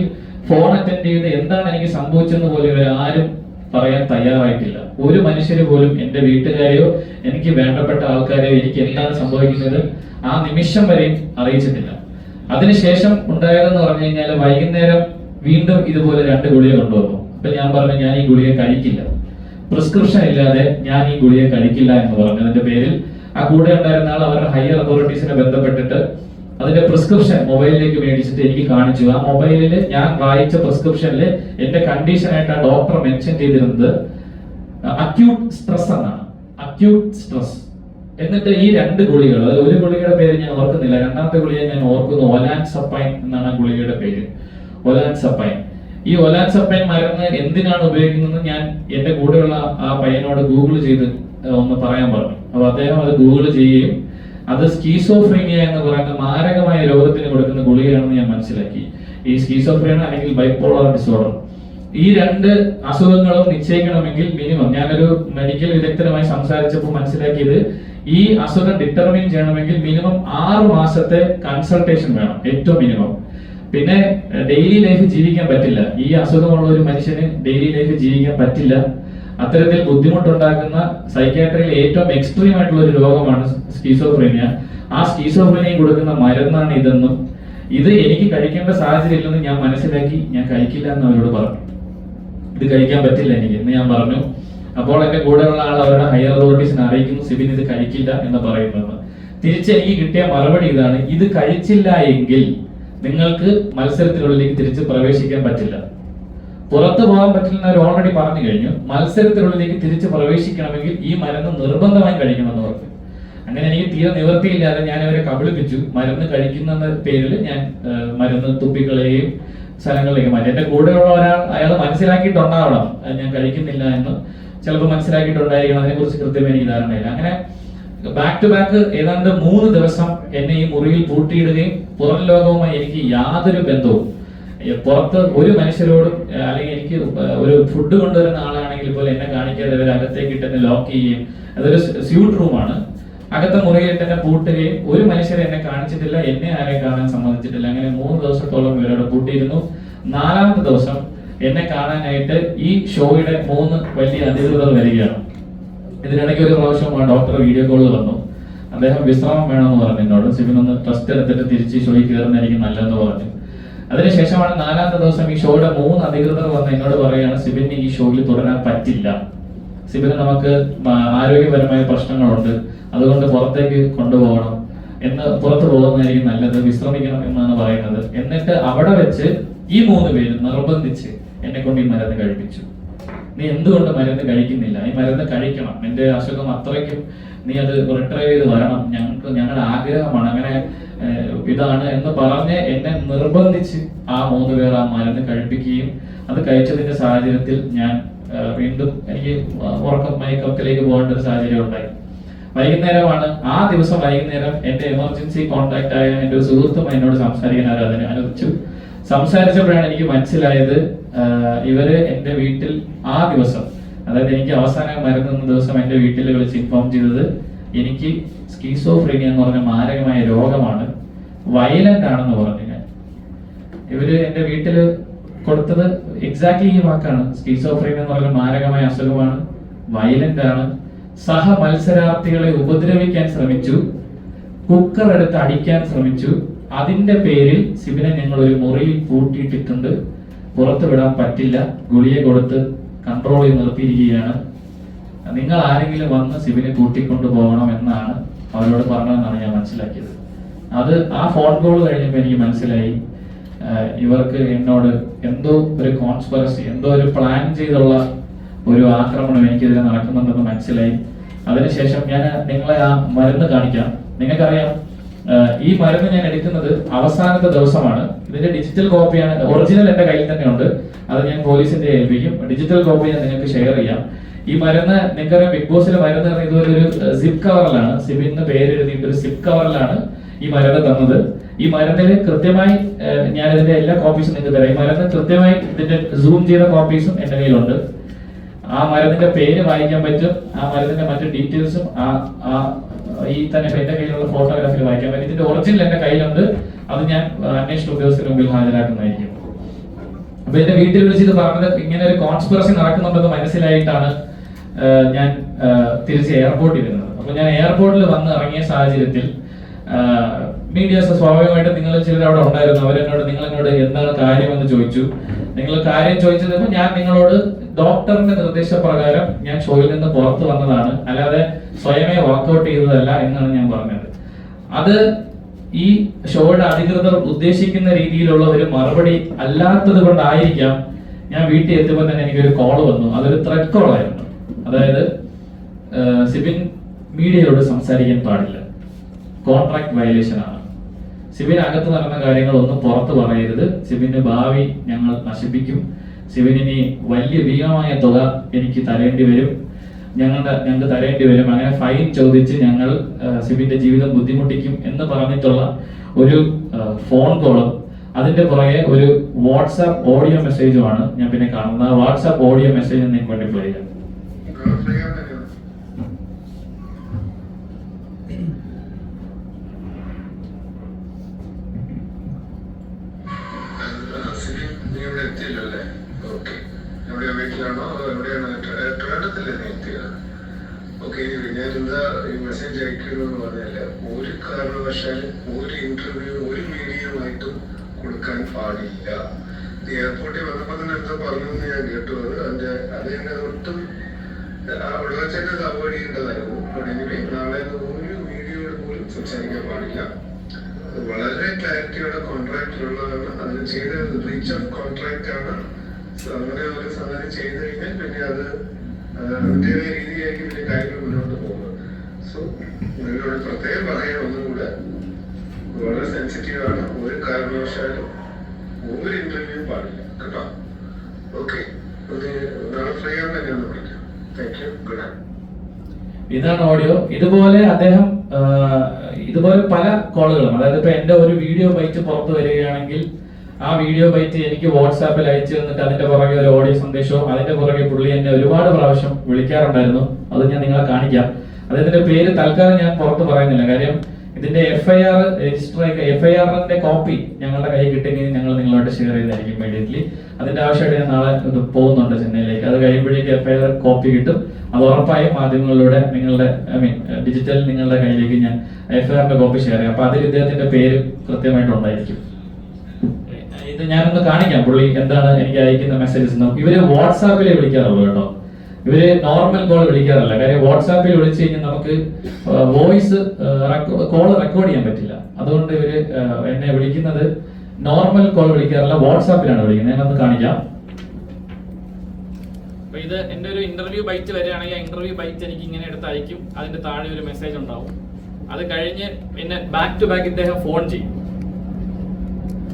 ഫോൺ അറ്റൻഡ് ചെയ്ത് എന്താണ് എനിക്ക് സംഭവിച്ചെന്ന് പോലും ഇവരാരും പറയാൻ തയ്യാറായിട്ടില്ല. ഒരു മനുഷ്യര് പോലും എന്റെ വീട്ടുകാരെയോ എനിക്ക് വേണ്ടപ്പെട്ട ആൾക്കാരെയോ എനിക്ക് എന്താണ് സംഭവിക്കുന്നത് ആ നിമിഷം വരെയും അറിയിച്ചിട്ടില്ല. അതിനുശേഷം ഉണ്ടായതെന്ന് പറഞ്ഞു കഴിഞ്ഞാൽ വൈകുന്നേരം വീണ്ടും ഇതുപോലെ രണ്ട് ഗുളിക കൊണ്ടുവന്നു. അപ്പൊ ഞാൻ പറഞ്ഞു ഞാൻ ഈ ഗുളിക കഴിക്കില്ല. പ്രിസ്ക്രിപ്ഷൻ ഇല്ലാതെ ഞാൻ ഈ ഗുളിക കഴിക്കില്ല എന്ന് പറഞ്ഞു. അതിന്റെ പേരിൽ ആ കൂടെ ഉണ്ടായിരുന്ന ആൾ അവരുടെ ഹയർ അതോറിറ്റീസിനെ ബന്ധപ്പെട്ടിട്ട് അതിന്റെ പ്രിസ്ക്രിപ്ഷൻ മൊബൈലിലേക്ക് മേടിച്ചിട്ട് എനിക്ക് കാണിച്ചു. ആ മൊബൈലിൽ ഞാൻ വായിച്ച പ്രിസ്ക്രിപ്ഷനിൽ എന്റെ കണ്ടീഷൻ ആയിട്ട് ആ ഡോക്ടർ മെൻഷൻ ചെയ്തിരുന്നത് അക്യൂട്ട് സ്ട്രെസ് എന്നാണ്. അക്യൂട്ട് സ്ട്രെസ് എന്നിട്ട് ഈ രണ്ട് ഗുളികൾ ഒരു ഗുളികയുടെ പേര് ഞാൻ ഓർക്കുന്നില്ല. രണ്ടാമത്തെ ഗുളിക ഞാൻ ഓർക്കുന്നു ഒലാൻ സപ്പൈൻ എന്നാണ് ഗുളികയുടെ പേര്. ഒലാൻ സപ്പൈൻ ഈ ഒലാൻ സപ്പൈൻ മരുന്ന് എന്തിനാണ് ഉപയോഗിക്കുന്നത് ഞാൻ എന്റെ കൂടെയുള്ള ആ പയ്യനോട് ഗൂഗിൾ ചെയ്ത് ഒന്ന് പറയാൻ പറഞ്ഞു. അപ്പോൾ അദ്ദേഹം അത് ഗൂഗിൾ ചെയ്യുകയും അത് സ്കീസോഫ്രീനിയ എന്ന് പറയുന്ന മാരകമായ രോഗത്തിന് കൊടുക്കുന്ന ഗുളികയാണെന്ന് ഞാൻ മനസ്സിലാക്കി. ഈ സ്കീസോഫ്രീന അല്ലെങ്കിൽ ബൈപ്പോളർ ഡിസോർഡർ. ഈ രണ്ട് അസുഖങ്ങളും നിശ്ചയിക്കണമെങ്കിൽ മിനിമം. ഞാനൊരു മെഡിക്കൽ വിദഗ്ധരുമായി സംസാരിച്ചപ്പോൾ മനസ്സിലാക്കിയത് ഈ അസുഖം ഡിറ്റർമിൻ ചെയ്യണമെങ്കിൽ മിനിമം ആറ് മാസത്തെ കൺസൾട്ടേഷൻ വേണം. ഏറ്റവും മിനിമം. പിന്നെ ഡെയിലി ലൈഫ് ജീവിക്കാൻ പറ്റില്ല. ഈ അസുഖമുള്ള ഒരു മനുഷ്യന് ഡെയിലി ലൈഫ് ജീവിക്കാൻ പറ്റില്ല. അത്തരത്തിൽ ബുദ്ധിമുട്ടുണ്ടാക്കുന്ന സൈക്യാട്രിയിൽ ഏറ്റവും എക്സ്ട്രീം ആയിട്ടുള്ള ഒരു രോഗമാണ് സ്കീസോഫ്രീനിയ ആ സ്കീസോഫ്രീനിയ കൊടുക്കുന്ന മരുന്നാണ് ഇതെന്നും ഇത് എനിക്ക് കഴിക്കേണ്ട സാഹചര്യം ഇല്ലെന്ന് ഞാൻ മനസ്സിലാക്കി ഞാൻ കഴിക്കില്ല എന്ന് അവരോട് പറഞ്ഞു. ഇത് കഴിക്കാൻ പറ്റില്ല എനിക്ക് എന്ന് ഞാൻ പറഞ്ഞു. അപ്പോൾ എന്റെ കൂടെയുള്ള ആൾ അവരുടെ ഹയർ അതോറിറ്റീസിനെ അറിയിക്കുന്നു സിബിൻ ഇത് കഴിക്കില്ല എന്ന് പറയുന്നത്. തിരിച്ച് എനിക്ക് കിട്ടിയ മറുപടി ഇതാണ് ഇത് കഴിച്ചില്ല എങ്കിൽ നിങ്ങൾക്ക് മത്സരത്തിനുള്ളിലേക്ക് തിരിച്ച് പ്രവേശിക്കാൻ പറ്റില്ല. പുറത്തു പോകാൻ പറ്റില്ല അവർ ഓൾറെഡി പറഞ്ഞു കഴിഞ്ഞു. മത്സരത്തിനുള്ളിലേക്ക് തിരിച്ച് പ്രവേശിക്കണമെങ്കിൽ ഈ മരുന്ന് നിർബന്ധമായി കഴിക്കണമെന്ന് പറഞ്ഞു അങ്ങനെ എനിക്ക് തീരെ നിവൃത്തിയില്ലാതെ ഞാൻ അവരെ കബളിപ്പിച്ചു. മരുന്ന് കഴിക്കുന്ന പേരിൽ ഞാൻ മരുന്ന് തുപ്പിക്കളയുകയും സ്ഥലങ്ങളിലേക്ക് മാറ്റി. എന്റെ കൂടെയുള്ള ഒരാൾ അയാൾ മനസ്സിലാക്കിയിട്ടുണ്ടാവണം ഞാൻ കഴിക്കുന്നില്ല എന്ന്. ചിലപ്പോൾ മനസ്സിലാക്കിയിട്ടുണ്ടായിരിക്കണം. അതിനെക്കുറിച്ച് കൃത്യമായി എനിക്ക് ധാരണയില്ല. അങ്ങനെ ബാക്ക് ടു ബാക്ക് ഏതാണ്ട് മൂന്ന് ദിവസം എന്നെ ഈ മുറിയിൽ പൂട്ടിയിടുകയും പുറം ലോകവുമായി എനിക്ക് യാതൊരു ബന്ധവും പുറത്ത് ഒരു മനുഷ്യരോടും അല്ലെങ്കിൽ എനിക്ക് ഒരു ഫുഡ് കൊണ്ടുവരുന്ന ആളാണെങ്കിൽ പോലും എന്നെ കാണിക്കാതെ അവർ അകത്തേക്ക് ഇട്ട് എന്നെ ലോക്ക് ചെയ്യുകയും അതൊരു സ്യൂട്ട് റൂമാണ് അകത്തെ മുറിയിട്ട് തന്നെ പൂട്ടുകയും ഒരു മനുഷ്യരെ എന്നെ കാണിച്ചിട്ടില്ല എന്നെ ആരെ കാണാൻ സമ്മതിച്ചിട്ടില്ല. അങ്ങനെ മൂന്ന് ദിവസത്തോളം ഇവരോട് പൂട്ടിയിരുന്നു. നാലാമത്തെ ദിവസം എന്നെ കാണാനായിട്ട് ഈ ഷോയുടെ മൂന്ന് വലിയ അധികൃതർ വരികയാണ്. ഇതിനിടയ്ക്ക് ഒരു പ്രാവശ്യം ഡോക്ടർ വീഡിയോ കോളിൽ വന്നു. അദ്ദേഹം വിശ്രമം വേണമെന്ന് പറഞ്ഞു എന്നോട്. സിബിൻ ഒന്ന് ടെസ്റ്റ് എടുത്തിട്ട് തിരിച്ച് ഷോയിൽ കയറുന്നതായിരിക്കും നല്ലതെന്ന് പറഞ്ഞു. അതിനുശേഷമാണ് നാലാമത്തെ ദിവസം ഈ ഷോയുടെ മൂന്ന് അധികൃതർ വന്ന് എന്നോട് പറയുകയാണ് സിബിന് ഈ ഷോയിൽ തുടരാൻ പറ്റില്ല. സിബിന് നമുക്ക് ആരോഗ്യപരമായ പ്രശ്നങ്ങളുണ്ട്. അതുകൊണ്ട് പുറത്തേക്ക് കൊണ്ടുപോകണം. എന്ന് പുറത്തു പോകുന്നതായിരിക്കും നല്ലത്. വിശ്രമിക്കണം എന്നാണ് പറയുന്നത്. എന്നിട്ട് അവിടെ വെച്ച് ഈ മൂന്ന് പേര് നിർബന്ധിച്ച് എന്നെ കൊണ്ട് ഈ മരുന്ന് കഴിപ്പിച്ചു. നീ എന്തുകൊണ്ട് മരുന്ന് കഴിക്കുന്നില്ല? ഈ മരുന്ന് കഴിക്കണം. നിന്റെ അസുഖം അത്രയ്ക്കും നീ അത് റിട്ടയർ ചെയ്ത് വരണം. ഞങ്ങൾക്ക് ഞങ്ങളുടെ ആഗ്രഹമാണ്. അങ്ങനെ ഇതാണ് എന്ന് പറഞ്ഞ് എന്നെ നിർബന്ധിച്ച് ആ മൂന്ന് പേർ ആ മരുന്ന് കഴിപ്പിക്കുകയും അത് കഴിച്ചതിന്റെ സാഹചര്യത്തിൽ ഞാൻ വീണ്ടും എനിക്ക് ഉറക്കം മയക്കത്തിലേക്ക് പോകേണ്ട ഒരു സാഹചര്യം ഉണ്ടായി. വൈകുന്നേരമാണ്. ആ ദിവസം വൈകുന്നേരം എന്റെ എമർജൻസി കോൺടാക്ട് ആയ എന്റെ ഒരു സുഹൃത്തും എന്നോട് സംസാരിക്കാൻ അവർ അതിനെ അനുവദിച്ചു. സംസാരിച്ചപ്പോഴാണ് എനിക്ക് മനസ്സിലായത് ഇവർ എന്റെ വീട്ടിൽ ആ ദിവസം അതായത് എനിക്ക് അവസാനം മരുന്നുന്ന ദിവസം എന്റെ വീട്ടിൽ വിളിച്ച് ഇൻഫോം ചെയ്തത് എനിക്ക് സ്കീസോഫ്രീനിയ എന്ന് പറഞ്ഞ മാരകമായ രോഗമാണ് വയലന്റ് ആണെന്ന് പറഞ്ഞു ഞാൻ. ഇവർ എന്റെ വീട്ടിൽ കൊടുത്തത് എക്സാക്ട്ലി ഈ വാക്കാണ്. സ്കീസോഫ്രീനിയ എന്ന് പറഞ്ഞ മാരകമായ അസുഖമാണ് വയലന്റ് ആണ്. സഹ മത്സരാർത്ഥികളെ ഉപദ്രവിക്കാൻ ശ്രമിച്ചു കുക്കർ എടുത്ത് അടിക്കാൻ ശ്രമിച്ചു അതിന്റെ പേരിൽ ശിവനെ ഞങ്ങൾ ഒരു മുറിയിൽ കൂട്ടിയിട്ടിട്ടുണ്ട്. പുറത്തു വിടാൻ പറ്റില്ല. ഗുളിയെ കൊടുത്ത് കൺട്രോൾ ചെയ്ത് നിർത്തിയിരിക്കുകയാണ്. നിങ്ങൾ ആരെങ്കിലും വന്ന് ശിവനെ കൂട്ടിക്കൊണ്ടു പോകണം എന്നാണ് അവരോട് പറഞ്ഞതെന്നാണ് ഞാൻ മനസ്സിലാക്കിയത്. അത് ആ ഫോൺ കോൾ കഴിഞ്ഞപ്പോൾ എനിക്ക് മനസ്സിലായി. ഇവർക്ക് എന്നോട് എന്തോ ഒരു കോൺസ്പെറസി എന്തോ ഒരു പ്ലാൻ ചെയ്തുള്ള ഒരു ആക്രമണം എനിക്കെതിരെ നടക്കുന്നുണ്ടെന്ന് മനസ്സിലായി. അതിനുശേഷം ഞാൻ നിങ്ങളെ ആ മരുന്ന് കാണിക്കാം. നിങ്ങൾക്കറിയാം ഈ മരുന്ന് ഞാൻ എടുക്കുന്നത് അവസാനത്തെ ദിവസമാണ്. ഇതിന്റെ ഡിജിറ്റൽ കോപ്പിയാണ് ഒറിജിനൽ എന്റെ കയ്യിൽ തന്നെ ഉണ്ട്. അത് ഞാൻ പോലീസിന്റെ ഏൽപ്പിക്കും. ഡിജിറ്റൽ കോപ്പി ഞാൻ നിങ്ങൾക്ക് ഷെയർ ചെയ്യാം. ഈ മരുന്ന് നിങ്ങൾക്കറിയാം ബിഗ് ബോസിലെ മരുന്ന് ഇതൊരു ഒരു സിപ്പ് കവറിലാണ് സിബിന്ന് പേര് എഴുതിയിട്ട് ഒരു സിപ്പ് കവറിലാണ് ഈ മരുന്ന് തന്നത്. ഈ മരുന്നിൽ കൃത്യമായി ഞാൻ ഇതിന്റെ എല്ലാ കോപ്പീസും നിങ്ങൾക്ക് തരാം. ഈ മരുന്ന് കൃത്യമായി ഇതിന്റെ സൂം ചെയ്ത കോപ്പീസും എന്റെ കയ്യിലുണ്ട്. ആ മരുന്നിന്റെ പേര് വായിക്കാൻ പറ്റും. ആ മരുന്നിന്റെ മറ്റു ഡീറ്റെയിൽസും ആ ആ ഈ തന്നെ എന്റെ കയ്യിലുള്ള ഫോട്ടോഗ്രാഫിൽ വായിക്കാൻ പറ്റും ഇതിന്റെ ഒറിജിനൽ എന്റെ കയ്യിലുണ്ട്. അത് ഞാൻ അന്വേഷണ ഉദ്യോഗസ്ഥരുടെ മുമ്പിൽ ഹാജരാക്കുന്നതായിരിക്കും. അപ്പൊ എന്റെ വീട്ടിൽ വിളിച്ചിട്ട് പറഞ്ഞത് ഇങ്ങനെ ഒരു കോൺസ്പിറസി നടക്കുന്നുണ്ടെന്ന് മനസ്സിലായിട്ടാണ് ഞാൻ തിരിച്ച് എയർപോർട്ടിൽ വരുന്നത് അപ്പൊ ഞാൻ എയർപോർട്ടിൽ വന്ന് ഇറങ്ങിയ സാഹചര്യത്തിൽ മീഡിയാസ് സ്വാഭാവികമായിട്ട് നിങ്ങൾ ചിലർ അവിടെ ഉണ്ടായിരുന്നു. അവരെന്നോട് നിങ്ങൾ എന്നോട് എന്താണ് കാര്യമെന്ന് ചോദിച്ചു? നിങ്ങൾ കാര്യം ചോദിച്ചപ്പോൾ ഞാൻ നിങ്ങളോട് ഡോക്ടറിന്റെ നിർദ്ദേശപ്രകാരം ഞാൻ ഷോയിൽ നിന്ന് പുറത്തു വന്നതാണ്. അല്ലാതെ സ്വയമേ വർക്കൗട്ട് ചെയ്തതല്ല എന്നാണ് ഞാൻ പറഞ്ഞത്. അത് ഈ ഷോയുടെ അധികൃതർ ഉദ്ദേശിക്കുന്ന രീതിയിലുള്ള ഒരു മറുപടി അല്ലാത്തത് കൊണ്ടായിരിക്കാം ഞാൻ വീട്ടിൽ എത്തുമ്പോൾ തന്നെ എനിക്കൊരു കോൾ വന്നു. അതൊരു ത്രെഡ് കോൾ ആയിരുന്നു. അതായത് സിബിൻ മീഡിയയോട് സംസാരിക്കാൻ പാടില്ല. കോൺട്രാക്ട് വയലേഷൻ ആണ്. സിബിൻ അകത്ത് നടന്ന കാര്യങ്ങളൊന്നും പുറത്ത് പറയരുത്. സിബിന്റെ ഭാവി ഞങ്ങൾ നശിപ്പിക്കും. സിബിനിനി വലിയ ഭീമമായ തുക എനിക്ക് തരേണ്ടി വരും. ഞങ്ങളുടെ ഞങ്ങൾക്ക് തരേണ്ടി വരും. അങ്ങനെ ഫൈൻ ചോദിച്ച് ഞങ്ങൾ സിബിന്റെ ജീവിതം ബുദ്ധിമുട്ടിക്കും എന്ന് പറഞ്ഞിട്ടുള്ള ഒരു ഫോൺ കോളും അതിന്റെ പുറകെ ഒരു വാട്സാപ്പ് ഓഡിയോ മെസ്സേജുമാണ് ഞാൻ പിന്നെ കാണുന്നത്. വാട്സാപ്പ് ഓഡിയോ മെസ്സേജ് നിങ്ങൾക്ക് വേണ്ടി പ്ലേ നീ ഇവിടെ എത്തിയല്ലോ അല്ലേ ഓക്കെ എവിടെയാ വീട്ടിലാണോ അതോ എവിടെയാണ് ട്രിവാൻഡ്രത്തല്ലേ നീ എത്തിയത് ഓക്കെ ഞാൻ എന്താ ഈ മെസ്സേജ് അയക്കുന്നു പറഞ്ഞാൽ ഒരു കാരണവശാലും ഒരു ഇന്റർവ്യൂ ഒരു മീഡിയയുമായിട്ടും കൊടുക്കാൻ പാടില്ല. എയർപോർട്ടിൽ വന്നപ്പോൾ തന്നെ എന്തോ പറഞ്ഞു എന്ന് ഞാൻ കേട്ടു അത് അതിന്റെ അത് എന്നെ ഒട്ടും ആ ഉള്ളച്ചന്റെ അത് അവോയ്ഡ് ചെയ്യേണ്ടതായിരുന്നു നാളെ ഒരു വീഡിയോയോട് പോലും സംസാരിക്കാൻ പാടില്ല. വളരെ ക്ലാരിറ്റിയുടെ കോൺട്രാക്ട് ഉള്ളതാണ്. അതിന് ചെയ്ത റീച്ച് ഓഫ് കോൺട്രാക്ട് ആണ്. അങ്ങനെ ഒരു സംഗതി ചെയ്തു കഴിഞ്ഞാൽ പിന്നെ അത് അതിന്റെതായ രീതിയായിരിക്കും പിന്നെ കാര്യങ്ങൾ മുന്നോട്ട് പോകുന്നത്. സോ നിങ്ങളോട് പ്രത്യേകം പറയാൻ ഒന്നും കൂടെ വളരെ സെൻസിറ്റീവ് ആണ്. ഒരു കാരണവശാലും ഒരു ഇന്റർവ്യൂ പാടില്ല കേട്ടോ ഓക്കെ നാളെ ഫ്രീ ആകുമ്പോൾ എന്നെ ഒന്ന് വിളിക്കാം താങ്ക് യു ഗുഡ് നൈറ്റ് ഇതാണ് ഓഡിയോ ഇതുപോലെ അദ്ദേഹം ഇതുപോലെ പല കോളുകളും അതായത് ഇപ്പൊ എന്റെ ഒരു വീഡിയോ ബൈറ്റ് പുറത്തു വരികയാണെങ്കിൽ ആ വീഡിയോ ബൈറ്റ് എനിക്ക് വാട്സാപ്പിൽ അയച്ചു തന്നിട്ട് അതിന്റെ പുറകെ ഒരു ഓഡിയോ സന്ദേശവും അതിന്റെ പുറകെ പുള്ളി എന്നെ ഒരുപാട് പ്രാവശ്യം വിളിക്കാറുണ്ടായിരുന്നു. അത് ഞാൻ നിങ്ങളെ കാണിക്കാം. അദ്ദേഹത്തിന്റെ പേര് തൽക്കാലം ഞാൻ പുറത്ത് പറയുന്നില്ല. കാര്യം ഇതിന്റെ F I R register F I ആറിന്റെ കോപ്പി ഞങ്ങളുടെ കയ്യിൽ കിട്ടിയെങ്കിൽ ഞങ്ങൾ നിങ്ങളോട് ഷെയർ ചെയ്തായിരിക്കും ഇമ്മീഡിയറ്റ്ലി അതിന്റെ ആവശ്യമായിട്ട് ഞാൻ നാളെ ഇത് പോകുന്നുണ്ട് ചെന്നൈയിലേക്ക്. അത് കഴിയുമ്പോഴേക്ക് എഫ് ഐ ആർ കോപ്പി കിട്ടും. അത് ഉറപ്പായും മാധ്യമങ്ങളിലൂടെ നിങ്ങളുടെ ഐ മീൻ ഡിജിറ്റൽ നിങ്ങളുടെ കയ്യിലേക്ക് ഞാൻ എഫ് ഐ ആറിന്റെ കോപ്പി ഷെയർ ചെയ്യാം. അപ്പൊ അതിൽ ഇദ്ദേഹത്തിന്റെ പേര് കൃത്യമായിട്ട് ഉണ്ടായിരിക്കും. ഇത് ഞാനൊന്ന് കാണിക്കാം പുള്ളി എന്താണ് എനിക്ക് അയക്കുന്ന മെസ്സേജസ് ഇവർ വാട്സാപ്പിലെ വിളിക്കാറുള്ളൂ കേട്ടോ. ഇവർ നോർമൽ കോൾ വിളിക്കാറില്ല. കാര്യം വാട്സാപ്പിൽ വിളിച്ചു കഴിഞ്ഞാൽ നമുക്ക് വോയിസ് കോൾ റെക്കോർഡ് ചെയ്യാൻ പറ്റില്ല. അതുകൊണ്ട് ഇവർ എന്നെ വിളിക്കുന്നത് നോർമൽ കോൾ വിളിക്കാറില്ല വാട്സാപ്പിലാണ് വിളിക്കുന്നത്. ഞാനൊന്ന് കാണിക്കാം. ഇത് എന്റെ ഒരു ഇന്റർവ്യൂ ബൈറ്റ് വരികയാണെങ്കിൽ ഇന്റർവ്യൂ ബൈറ്റ് എനിക്ക് ഇങ്ങനെ എടുത്ത് അയക്കും. അതിന്റെ താഴെ ഒരു മെസ്സേജ് ഉണ്ടാവും. അത് കഴിഞ്ഞ് പിന്നെ ബാക്ക് ടു ബാക്ക് ഇദ്ദേഹം ഫോൺ ചെയ്യും.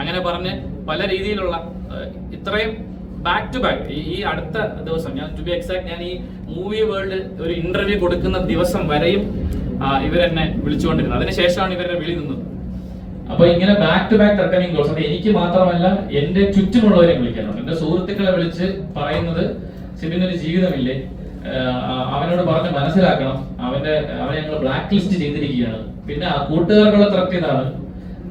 അങ്ങനെ പറഞ്ഞ് പല രീതിയിലുള്ള ഇത്രയും ബാക്ക് ടു ബാക്ക് ഈ അടുത്ത ദിവസം ഞാൻ ടു ബി എക്സാക്ട് ഞാൻ ഈ മൂവി വേൾഡ് ഒരു ഇന്റർവ്യൂ കൊടുക്കുന്ന ദിവസം വരെയും ഇവരെന്നെ വിളിച്ചുകൊണ്ടിരുന്നത്. അതിനുശേഷമാണ് ഇവരുടെ വിളി നിന്നത്. അപ്പൊ ഇങ്ങനെ back to back threatening calls അത് എനിക്ക് മാത്രമല്ല എന്റെ ചുറ്റുമുള്ളവരെ വിളിക്കണം എന്റെ സുഹൃത്തുക്കളെ വിളിച്ച് പറയുന്നത് സിബിനൊരു ജീവിതമില്ലേ? അവനോട് പറഞ്ഞ് മനസ്സിലാക്കണം. അവന്റെ അവനെ ഞങ്ങൾ ബ്ലാക്ക് ലിസ്റ്റ് ചെയ്തിരിക്കുകയാണ്. പിന്നെ ആ കൂട്ടുകാർക്കുള്ള തർക്കം ഇതാണ്.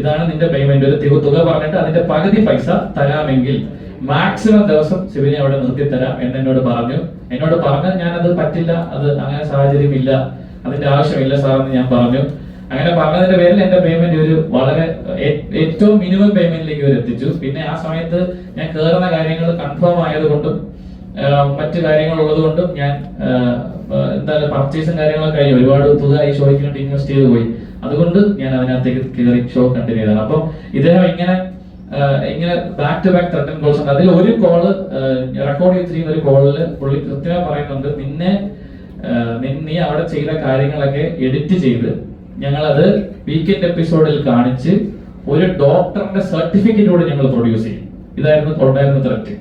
ഇതാണ് നിന്റെ പേയ്മെന്റ് ഒരു തുക പറഞ്ഞിട്ട് അതിന്റെ പകുതി പൈസ തരാമെങ്കിൽ മാക്സിമം ദിവസം ശിവനെ അവിടെ നിർത്തി തരാം എന്ന് എന്നോട് പറഞ്ഞു. എന്നോട് പറഞ്ഞ ഞാൻ അത് പറ്റില്ല അത് അങ്ങനെ സാഹചര്യം ഇല്ല അതിന്റെ ആവശ്യമില്ല സാർ എന്ന് ഞാൻ പറഞ്ഞു. അങ്ങനെ പറഞ്ഞതിന്റെ പേരിൽ എന്റെ പേയ്മെന്റ് ഒരു വളരെ ഏറ്റവും മിനിമം പേയ്മെന്റിലേക്ക് ഇവർ എത്തിച്ചു. പിന്നെ ആ സമയത്ത് ഞാൻ കയറുന്ന കാര്യങ്ങൾ കൺഫേം ആയതുകൊണ്ടും മറ്റു കാര്യങ്ങൾ ഉള്ളതുകൊണ്ടും ഞാൻ എന്തായാലും പർച്ചേസും കാര്യങ്ങളൊക്കെ കഴിഞ്ഞു. ഒരുപാട് തുക ഈ ഷോയ്ക്ക് വേണ്ടി ഇൻവെസ്റ്റ് ചെയ്തു പോയി. അതുകൊണ്ട് ഞാൻ അതിനകത്തേക്ക് കയറി ഷോ കണ്ടിന്യൂ ചെയ്തതാണ് അപ്പം ഇദ്ദേഹം ഇങ്ങനെ ഇങ്ങനെ back to back threaten calls ഉണ്ട്. അതിൽ ഒരു കോൾ റെക്കോർഡ് ചെയ്ത് ചെയ്യുന്ന ഒരു കോളിൽ പുള്ളി കൃത്യമായി പറയുന്നുണ്ട് നിന്നെ നീ അവിടെ ചെയ്ത കാര്യങ്ങളൊക്കെ എഡിറ്റ് ചെയ്ത് ഞങ്ങളത് വീക്കെൻഡ് എപ്പിസോഡിൽ കാണിച്ച് ഒരു ഡോക്ടറിന്റെ സർട്ടിഫിക്കറ്റ് കൂടെ ഞങ്ങൾ പ്രൊഡ്യൂസ് ചെയ്യും. ഇതായിരുന്നു ഉണ്ടായിരുന്ന ത്രെറ്റ്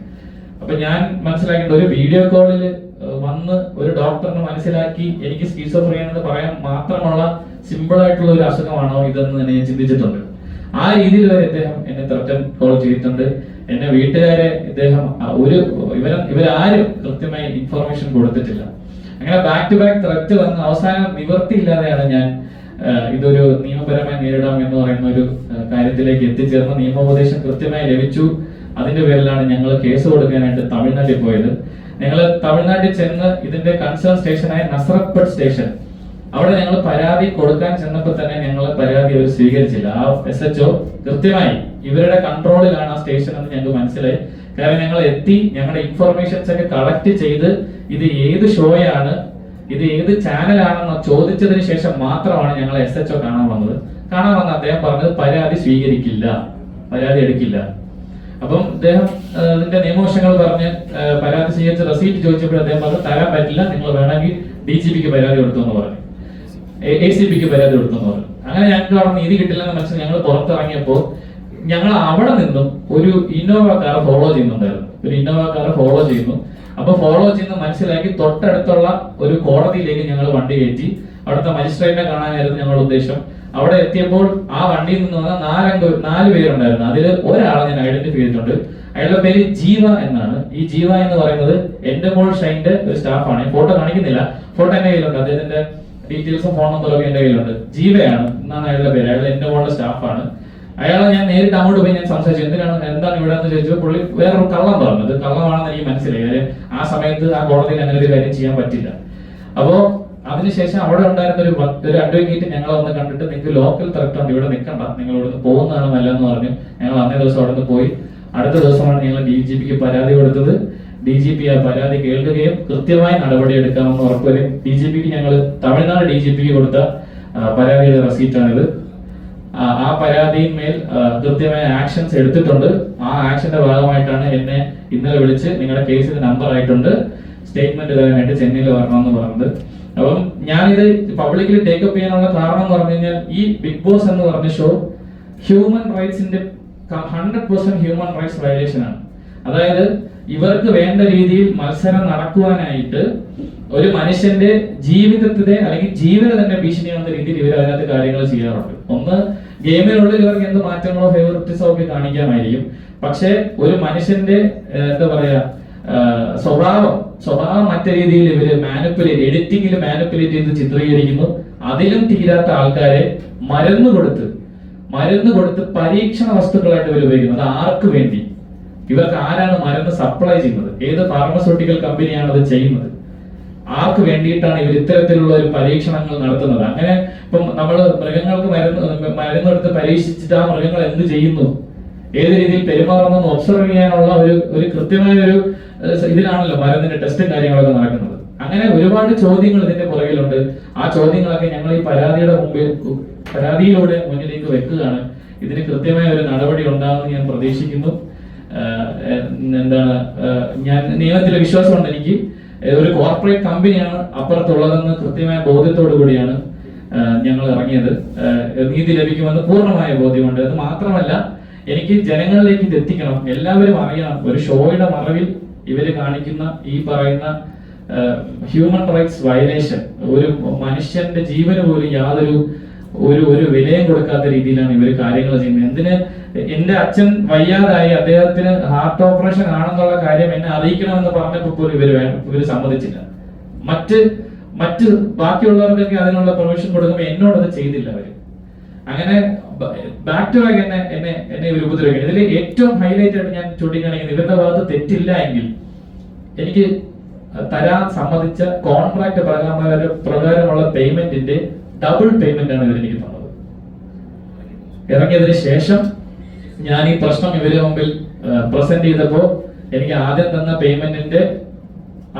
അപ്പൊ ഞാൻ മനസ്സിലാക്കേണ്ട ഒരു വീഡിയോ കോളിൽ വന്ന് ഒരു ഡോക്ടറിന് മനസ്സിലാക്കി എനിക്ക് സ്കീസോഫ്രിയ എന്ന് പറയാൻ മാത്രമുള്ള സിമ്പിൾ ആയിട്ടുള്ള ഒരു അസുഖമാണോ ഇതെന്ന് തന്നെ ഞാൻ ചിന്തിച്ചിട്ടുണ്ട്. ആ രീതിയിൽ വരെ ഇദ്ദേഹം എന്നെ തൃപ്തം കോൾ ചെയ്തിട്ടുണ്ട്. എന്നെ വീട്ടുകാരെ ഇദ്ദേഹം ഒരു ഇവർ ഇവരാരും കൃത്യമായി ഇൻഫർമേഷൻ കൊടുത്തിട്ടില്ല. അങ്ങനെ ബാക്ക് ടു ബാക്ക് ത്രെറ്റ് വന്ന് അവസാനം നിവർത്തിയില്ലാതെയാണ് ഞാൻ ഇതൊരു നിയമപരമായി നേരിടാം എന്ന് പറയുന്ന ഒരു കാര്യത്തിലേക്ക് എത്തിച്ചേർന്ന് നിയമോപദേശം കൃത്യമായി ലഭിച്ചു. അതിന്റെ പേരിലാണ് ഞങ്ങൾ കേസ് കൊടുക്കാനായിട്ട് തമിഴ്നാട്ടിൽ പോയത്. ഞങ്ങൾ തമിഴ്നാട്ടിൽ ചെന്ന് ഇതിന്റെ കൺസേൺ സ്റ്റേഷനായ നസറപ്പട്ട് സ്റ്റേഷൻ അവിടെ ഞങ്ങൾ പരാതി കൊടുക്കാൻ ചെന്നപ്പോൾ തന്നെ ഞങ്ങൾ പരാതി അവർ സ്വീകരിച്ചില്ല. ആ എസ് എച്ച് ഒ കൃത്യമായി ഇവരുടെ കൺട്രോളിലാണ് ആ സ്റ്റേഷൻ എന്ന് ഞങ്ങൾക്ക് മനസ്സിലായി. കാരണം ഞങ്ങൾ എത്തി ഞങ്ങളുടെ ഇൻഫർമേഷൻസ് ഒക്കെ കളക്ട് ചെയ്ത് ഇത് ഏത് ഷോയാണ് ഇത് ഏത് ചാനലാണെന്ന് ചോദിച്ചതിന് ശേഷം മാത്രമാണ് ഞങ്ങൾ എസ് എച്ച് ഒ കാണാൻ വന്നത്. കാണാൻ വന്ന അദ്ദേഹം പറഞ്ഞത് പരാതി സ്വീകരിക്കില്ല പരാതി എടുക്കില്ല. അപ്പം അദ്ദേഹം ഇതിന്റെ നിയമവശങ്ങൾ പറഞ്ഞ് പരാതി സ്വീകരിച്ച റെസീറ്റ് ചോദിച്ചപ്പോൾ അദ്ദേഹം പറഞ്ഞു തരാൻ പറ്റില്ല നിങ്ങൾ വേണമെങ്കിൽ ഡി ജി പിക്ക് പരാതി കൊടുത്തു എന്ന് പറഞ്ഞു. എ സി പിക്ക് പരാതി കൊടുത്തു എന്ന് പറഞ്ഞു. അങ്ങനെ ഞങ്ങൾക്ക് അവിടെ നീതി കിട്ടില്ലെന്ന് മനസ്സിൽ ഞങ്ങൾ പുറത്തിറങ്ങിയപ്പോൾ ഞങ്ങൾ അവിടെ നിന്നും ഒരു ഇന്നോവ കാർ ഫോളോ ചെയ്യുന്നുണ്ടായിരുന്നു. ഒരു ഇന്നോവ കാർ ഫോളോ ചെയ്യുന്നു. അപ്പൊ ഫോളോ ചെയ്യുന്ന മനസ്സിലാക്കി തൊട്ടടുത്തുള്ള ഒരു കോടതിയിലേക്ക് ഞങ്ങൾ വണ്ടി കയറ്റി. അവിടുത്തെ മജിസ്ട്രേറ്റിനെ കാണാനായിരുന്നു ഞങ്ങളുടെ ഉദ്ദേശം. അവിടെ എത്തിയപ്പോൾ ആ വണ്ടിയിൽ നിന്ന് വന്ന നാലംഗ നാല് പേരുണ്ടായിരുന്നു. അതിൽ ഒരാളെ ഞാൻ ഐഡന്റിഫൈ ചെയ്തിട്ടുണ്ട്. അയാളുടെ പേര് ജീവ എന്നാണ്. ഈ ജീവ എന്ന് പറയുന്നത് എന്റെ മോൾ ഷൈന്റെ ഒരു സ്റ്റാഫാണ് ഫോട്ടോ കാണിക്കുന്നില്ല. ഫോട്ടോ എന്റെ കയ്യിലുണ്ട്. അദ്ദേഹത്തിന്റെ ഡീറ്റെയിൽസും ഫോൺ നമ്പറും ഒക്കെ എന്റെ കയ്യിലുണ്ട്. ജീവയാണ്. എന്നാണ് അയാളുടെ പേര്. അയാൾ എന്റെ മോളുടെ സ്റ്റാഫാണ്. അയാളെ ഞാൻ നേരിട്ട് അങ്ങോട്ട് പോയി ഞാൻ സംസാരിച്ചു. എന്തിനാണ്? എന്താണ് ഇവിടെ എന്ന് ചോദിച്ചപ്പോൾ പുള്ളി വേറൊരു കള്ളം പറഞ്ഞത്. കള്ളമാണെന്ന് എനിക്ക് മനസ്സിലായി. കാര്യം ആ സമയത്ത് ആ കോടതിയിൽ അങ്ങനെ ഒരു കാര്യം ചെയ്യാൻ പറ്റില്ല. അപ്പോ അതിനുശേഷം അവിടെ ഉണ്ടായിരുന്ന ഒരു ഒരു അഡ്വക്കേറ്റ് ഞങ്ങളെ വന്ന് കണ്ടിട്ട് നിങ്ങൾക്ക് ലോക്കൽ ത്രെറ്റ് ഉണ്ട്. ഇവിടെ നിൽക്കണ്ട നിങ്ങൾ ഇവിടുന്ന് പോകുന്നതാണ് നല്ലതെന്ന് പറഞ്ഞു. ഞങ്ങൾ അന്നേ ദിവസം അവിടെ നിന്ന് പോയി. അടുത്ത ദിവസമാണ് ഞങ്ങൾ ഡി ജി പിക്ക് പരാതി കൊടുത്തത്. ഡി ജി പി ആ പരാതി കേൾക്കുകയും കൃത്യമായി നടപടി എടുക്കാമെന്ന് ഉറപ്പുവരും. ഡി ജി പിക്ക് ഞങ്ങൾ തമിഴ്നാട് ഡി ജി പിക്ക് കൊടുത്ത പരാതിയുടെ റെസീറ്റാണിത്. ആ പരാതിയിന്മേൽ കൃത്യമായ ആക്ഷൻസ് എടുത്തിട്ടുണ്ട്. ആ ആക്ഷന്റെ ഭാഗമായിട്ടാണ് എന്നെ ഇന്നലെ വിളിച്ച് നിങ്ങളുടെ കേസിന്റെ നമ്പർ ആയിട്ടുണ്ട്. സ്റ്റേറ്റ്മെന്റ് തരാനായിട്ട് ചെന്നൈയിൽ വരണമെന്ന് പറഞ്ഞത്. അപ്പം ഞാനിത് പബ്ലിക്കിൽ ടേക്കപ്പ് ചെയ്യാനുള്ള കാരണം എന്ന് പറഞ്ഞു കഴിഞ്ഞാൽ ഈ ബിഗ് ബോസ് എന്ന് പറഞ്ഞ show human റൈറ്റ്സിന്റെ hundred percent human rights violation ആണ് അതായത് ഇവർക്ക് വേണ്ട രീതിയിൽ മത്സരം നടക്കുവാനായിട്ട് ഒരു മനുഷ്യന്റെ ജീവിതത്തിലെ അല്ലെങ്കിൽ ജീവന് തന്നെ ഭീഷണിയാവുന്ന രീതിയിൽ ഇവർ അതിനകത്ത് കാര്യങ്ങൾ ചെയ്യാറുണ്ട്. ഒന്ന് ഗെയിമിനുള്ളിൽ ഇവർക്ക് എന്ത് മാറ്റങ്ങളോ ഫേവറിറ്റിസോ ഒക്കെ കാണിക്കാമായിരിക്കും. പക്ഷേ ഒരു മനുഷ്യന്റെ എന്താ പറയാ സ്വഭാവം സ്വഭാവം മറ്റു രീതിയിൽ ഇവർ മാനിപ്പുലേറ്റ് എഡിറ്റിംഗിൽ മാനിപ്പുലേറ്റ് ചെയ്ത് ചിത്രീകരിക്കുന്നു അതിലും തീരാത്ത ആൾക്കാരെ മരുന്ന് കൊടുത്ത് മരുന്ന് കൊടുത്ത് പരീക്ഷണ വസ്തുക്കളായിട്ട് ഇവർ ഉപയോഗിക്കുന്നത് അത് ആർക്ക് വേണ്ടി? ഇവർക്ക് ആരാണ് മരുന്ന് സപ്ലൈ ചെയ്യുന്നത്? ഏത് ഫാർമസ്യൂട്ടിക്കൽ കമ്പനിയാണ് അത് ചെയ്യുന്നത്? ആർക്ക് വേണ്ടിയിട്ടാണ് ഇവർ ഇത്തരത്തിലുള്ള ഒരു പരീക്ഷണങ്ങൾ നടത്തുന്നത്? അങ്ങനെ ഇപ്പം നമ്മൾ മൃഗങ്ങൾക്ക് മരുന്ന് മരുന്നെടുത്ത് പരീക്ഷിച്ചിട്ട് ആ മൃഗങ്ങൾ എന്ത് ചെയ്യുന്നു? ഏത് രീതിയിൽ പെരുമാറുന്നു ഒബ്സർവ് ചെയ്യാനുള്ള ഒരു ഒരു കൃത്യമായ ഒരു ഇതിലാണല്ലോ മരുന്നിന്റെ ടെസ്റ്റും കാര്യങ്ങളൊക്കെ നടക്കുന്നത്. അങ്ങനെ ഒരുപാട് ചോദ്യങ്ങൾ ഇതിന്റെ പുറകിലുണ്ട്. ആ ചോദ്യങ്ങളൊക്കെ ഞങ്ങൾ ഈ പരാതിയുടെ മുമ്പിൽ പരാതിയിലൂടെ മുന്നിലേക്ക് വെക്കുകയാണ്. ഇതിന് കൃത്യമായ ഒരു നടപടി ഉണ്ടാകുമെന്ന് ഞാൻ പ്രതീക്ഷിക്കുന്നു. എന്താണ് ഞാൻ നിയമത്തിലെ വിശ്വാസമുണ്ട് എനിക്ക്. ഒരു കോർപ്പറേറ്റ് കമ്പനിയാണ് അപ്പുറത്തുള്ളതെന്ന് കൃത്യമായ ബോധ്യത്തോടു കൂടിയാണ് ഞങ്ങൾ ഇറങ്ങിയത്. നീതി ലഭിക്കുമെന്ന് പൂർണമായ ബോധ്യമുണ്ട്. അത് മാത്രമല്ല എനിക്ക് ജനങ്ങളിലേക്ക് ഇത് എത്തിക്കണം. എല്ലാവരും അറിയണം. ഒരു ഷോയുടെ മറവിൽ ഇവർ കാണിക്കുന്ന ഈ പറയുന്ന ഹ്യൂമൻ റൈറ്റ്സ് വയലേഷൻ ഒരു മനുഷ്യന്റെ ജീവന് പോലും യാതൊരു ഒരു ഒരു വിലയും കൊടുക്കാത്ത രീതിയിലാണ് ഇവർ കാര്യങ്ങൾ ചെയ്യുന്നത്. എന്തിന് എന്റെ അച്ഛൻ വയ്യാതായി അദ്ദേഹത്തിന് ഹാർട്ട് ഓപ്പറേഷൻ ആണെന്നുള്ള കാര്യം എന്നെ അറിയിക്കണമെന്ന് പറഞ്ഞപ്പോൾ പോലും ഇവർ ഇവർ സമ്മതിച്ചില്ല. മറ്റ് മറ്റ് ബാക്കിയുള്ളവർക്കൊക്കെ അതിനുള്ള പെർമിഷൻ കൊടുക്കുമ്പോൾ എന്നോട് അത് ചെയ്തില്ല അവർ. അങ്ങനെ ബാക്ക് ടു ബാക്ക് എന്നെ എന്നെ എന്നെ ഇവർ ഉപദ്രവിക്കണം ഇതിൽ ഏറ്റവും ഹൈലൈറ്റ് ആയിട്ട് ഞാൻ ചൂണ്ടിക്കാണിക്കുന്നത് ഇവരുടെ ഭാഗത്ത് തെറ്റില്ല എങ്കിൽ എനിക്ക് തരാൻ സമ്മതിച്ച കോൺട്രാക്ട് പ്രകാരം പ്രകാരമുള്ള പേയ്മെന്റിന്റെ ഡബിൾ പേയ്മെന്റ് ആണ് ഇവരെനിക്ക് തന്നത്. ഇറങ്ങിയതിന് ശേഷം ഞാൻ ഈ പ്രശ്നം ഇവരുടെ മുമ്പിൽ പ്രസന്റ് ചെയ്തപ്പോൾ എനിക്ക് ആദ്യം തന്ന പേയ്മെന്റിന്റെ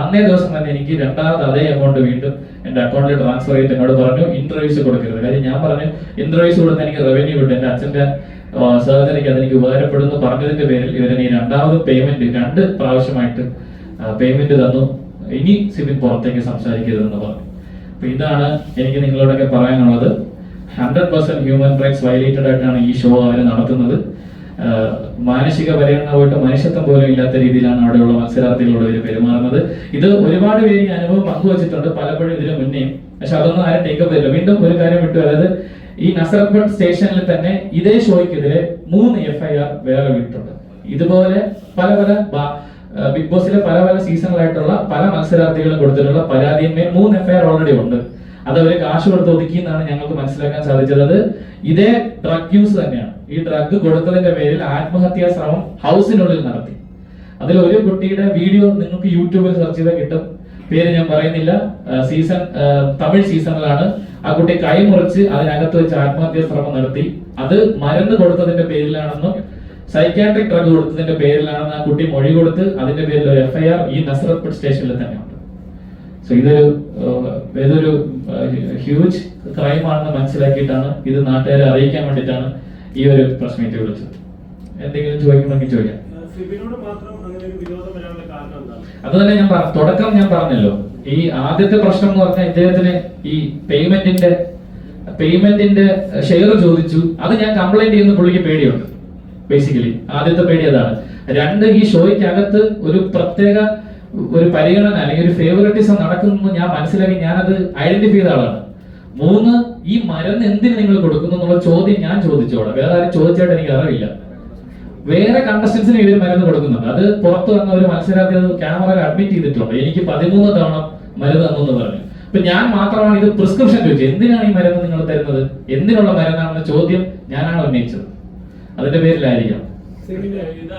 അന്നേ ദിവസം തന്നെ എനിക്ക് രണ്ടാമത് അതേ എമൗണ്ട് വീണ്ടും എന്റെ അക്കൗണ്ടിൽ ട്രാൻസ്ഫർ ചെയ്ത് എന്നോട് പറഞ്ഞു ഇന്റർവ്യൂസ് കൊടുക്കരുത്. കാര്യം ഞാൻ പറഞ്ഞു ഇന്റർവ്യൂസ് കൊടുത്ത് എനിക്ക് റവന്യൂ കിട്ടും. എന്റെ അച്ഛന്റെ സർജറിക്ക് അതെനിക്ക് ഉപകാരപ്പെടുന്നു പറഞ്ഞതിന്റെ പേരിൽ ഇവരെ ഈ രണ്ടാമത് പേയ്മെന്റ് രണ്ട് പ്രാവശ്യമായിട്ട് പേയ്മെന്റ് തന്നു. ഇനി സിബിൻ പുറത്തേക്ക് സംസാരിക്കരുതെന്ന് പറഞ്ഞു. അപ്പൊ ഇതാണ് എനിക്ക് നിങ്ങളോടൊക്കെ പറയാനുള്ളത്. Hundred percent human rights violated ആയിട്ടാണ് ഈ ഷോ അവർ നടത്തുന്നത്. മാനുഷിക പരിഗണന പോയിട്ട് മനുഷ്യത്വം പോലും ഇല്ലാത്ത രീതിയിലാണ് അവിടെയുള്ള മത്സരാർത്ഥികളോട് ഇവർ പെരുമാറുന്നത്. ഇത് ഒരുപാട് പേര് ഈ അനുഭവം പങ്കുവച്ചിട്ടുണ്ട്. പലപ്പോഴും ഇതിന് മുന്നേയും. പക്ഷെ അതൊന്നും ആരും ടേക്കപ്പ് ചെയ്തില്ല വീണ്ടും ഒരു കാര്യം വിട്ടു. അതായത് ഈ നസറത്ത് സ്റ്റേഷനിൽ തന്നെ ഇതേ ഷോയ്ക്കെതിരെ മൂന്ന് എഫ് ഐ ആർ വേറെ വിട്ടിട്ടുണ്ട്. ഇതുപോലെ പല പല ബിഗ് ബോസിലെ പല പല സീസണുകളായിട്ടുള്ള പല മത്സരാർത്ഥികളും കൊടുത്തിട്ടുള്ള പരാതിന്മേൽ മൂന്ന് എഫ് ഐ ആർ ഓൾറെഡി ഉണ്ട്. അത് അവർ കാശ് കൊടുത്ത് ഒതുക്കി എന്നാണ് ഞങ്ങൾക്ക് മനസ്സിലാക്കാൻ സാധിച്ചത്. ഇതേ ഡ്രഗ് യൂസ് തന്നെയാണ്. ഈ ഡ്രഗ് കൊടുത്തതിന്റെ പേരിൽ ആത്മഹത്യാ ശ്രമം ഹൗസിനുള്ളിൽ നടത്തി. അതിൽ ഒരു കുട്ടിയുടെ വീഡിയോ നിങ്ങൾക്ക് യൂട്യൂബിൽ സെർച്ച് ചെയ്താൽ കിട്ടും. പേര് ഞാൻ പറയുന്നില്ല. സീസൺ തമിഴ് സീസണിലാണ്. ആ കുട്ടി കൈമുറിച്ച് അതിനകത്ത് വെച്ച് ആത്മഹത്യാ ശ്രമം നടത്തി. അത് മരുന്ന് കൊടുത്തതിന്റെ പേരിലാണെന്നും സൈക്കാട്രിക് ഡ്രഗ് കൊടുത്തതിന്റെ പേരിലാണെന്ന് ആ കുട്ടി മൊഴി കൊടുത്ത് അതിന്റെ പേരിൽ ഒരു എഫ്ഐആർ ഈ നസറത്ത് സ്റ്റേഷനിൽ തന്നെ ഉണ്ട്. സോ ഇതൊരു ഇതൊരു ഹ്യൂജ് ക്രൈം ആണെന്ന് മനസ്സിലാക്കിയിട്ടാണ് ഇത് നാട്ടുകാരെ അറിയിക്കാൻ വേണ്ടിയിട്ടാണ് ഈ ഒരു പ്രശ്നം ഇത് വിളിച്ചത്. എന്തെങ്കിലും ചോദിക്കണമെങ്കിൽ ചോദിക്കാം. അത് തന്നെ ഞാൻ തുടക്കം ഞാൻ പറഞ്ഞല്ലോ. ഈ ആദ്യത്തെ പ്രശ്നം എന്ന് പറഞ്ഞാൽ ഇദ്ദേഹത്തിന് ഈ പേയ്മെന്റിന്റെ പേയ്മെന്റിന്റെ ഷെയർ ചോദിച്ചു. അത് ഞാൻ കംപ്ലൈന്റ് ചെയ്യുന്ന പുള്ളിക്ക് പേടിയുണ്ട്. ബേസിക്കലി ആദ്യത്തെ പേടി അതാണ്. രണ്ട് ഈ ഷോയ്ക്കകത്ത് ഒരു പ്രത്യേക ഒരു പരിഗണന അല്ലെങ്കിൽ ഒരു ഫേവറിറ്റിസം നടക്കുന്നു ഞാൻ മനസ്സിലാക്കി ഞാനത് ഐഡന്റിഫൈ ചെയ്ത ആളാണ്. മൂന്ന് ഈ മരുന്ന് എന്തിന് നിങ്ങൾ കൊടുക്കുന്നു എന്നുള്ള ചോദ്യം ഞാൻ ചോദിച്ചോളാം വേറെ ആരും ചോദിച്ചായിട്ട് എനിക്ക് അറിയില്ല വേറെ കണ്ടസ്റ്റൻസിന് ഇവർ മരുന്ന് കൊടുക്കുന്നുണ്ട്. അത് പുറത്ത് വന്ന ഒരു മത്സരാർത്ഥി ക്യാമറ അഡ്മിറ്റ് ചെയ്തിട്ടുണ്ട്. എനിക്ക് പതിമൂന്ന് തവണ മരുന്ന് തന്നു പറഞ്ഞു. അപ്പൊ ഞാൻ മാത്രമാണ് ഇത് പ്രിസ്ക്രിപ്ഷൻ ചോദിച്ചത്. എന്തിനാണ് ഈ മരുന്ന് നിങ്ങൾ തരുന്നത്? എന്തിനുള്ള മരുന്നാണെന്ന ചോദ്യം ഞാനാണ് ഉന്നയിച്ചത്. അതിന്റെ പേരിലായിരിക്കാം ഇത്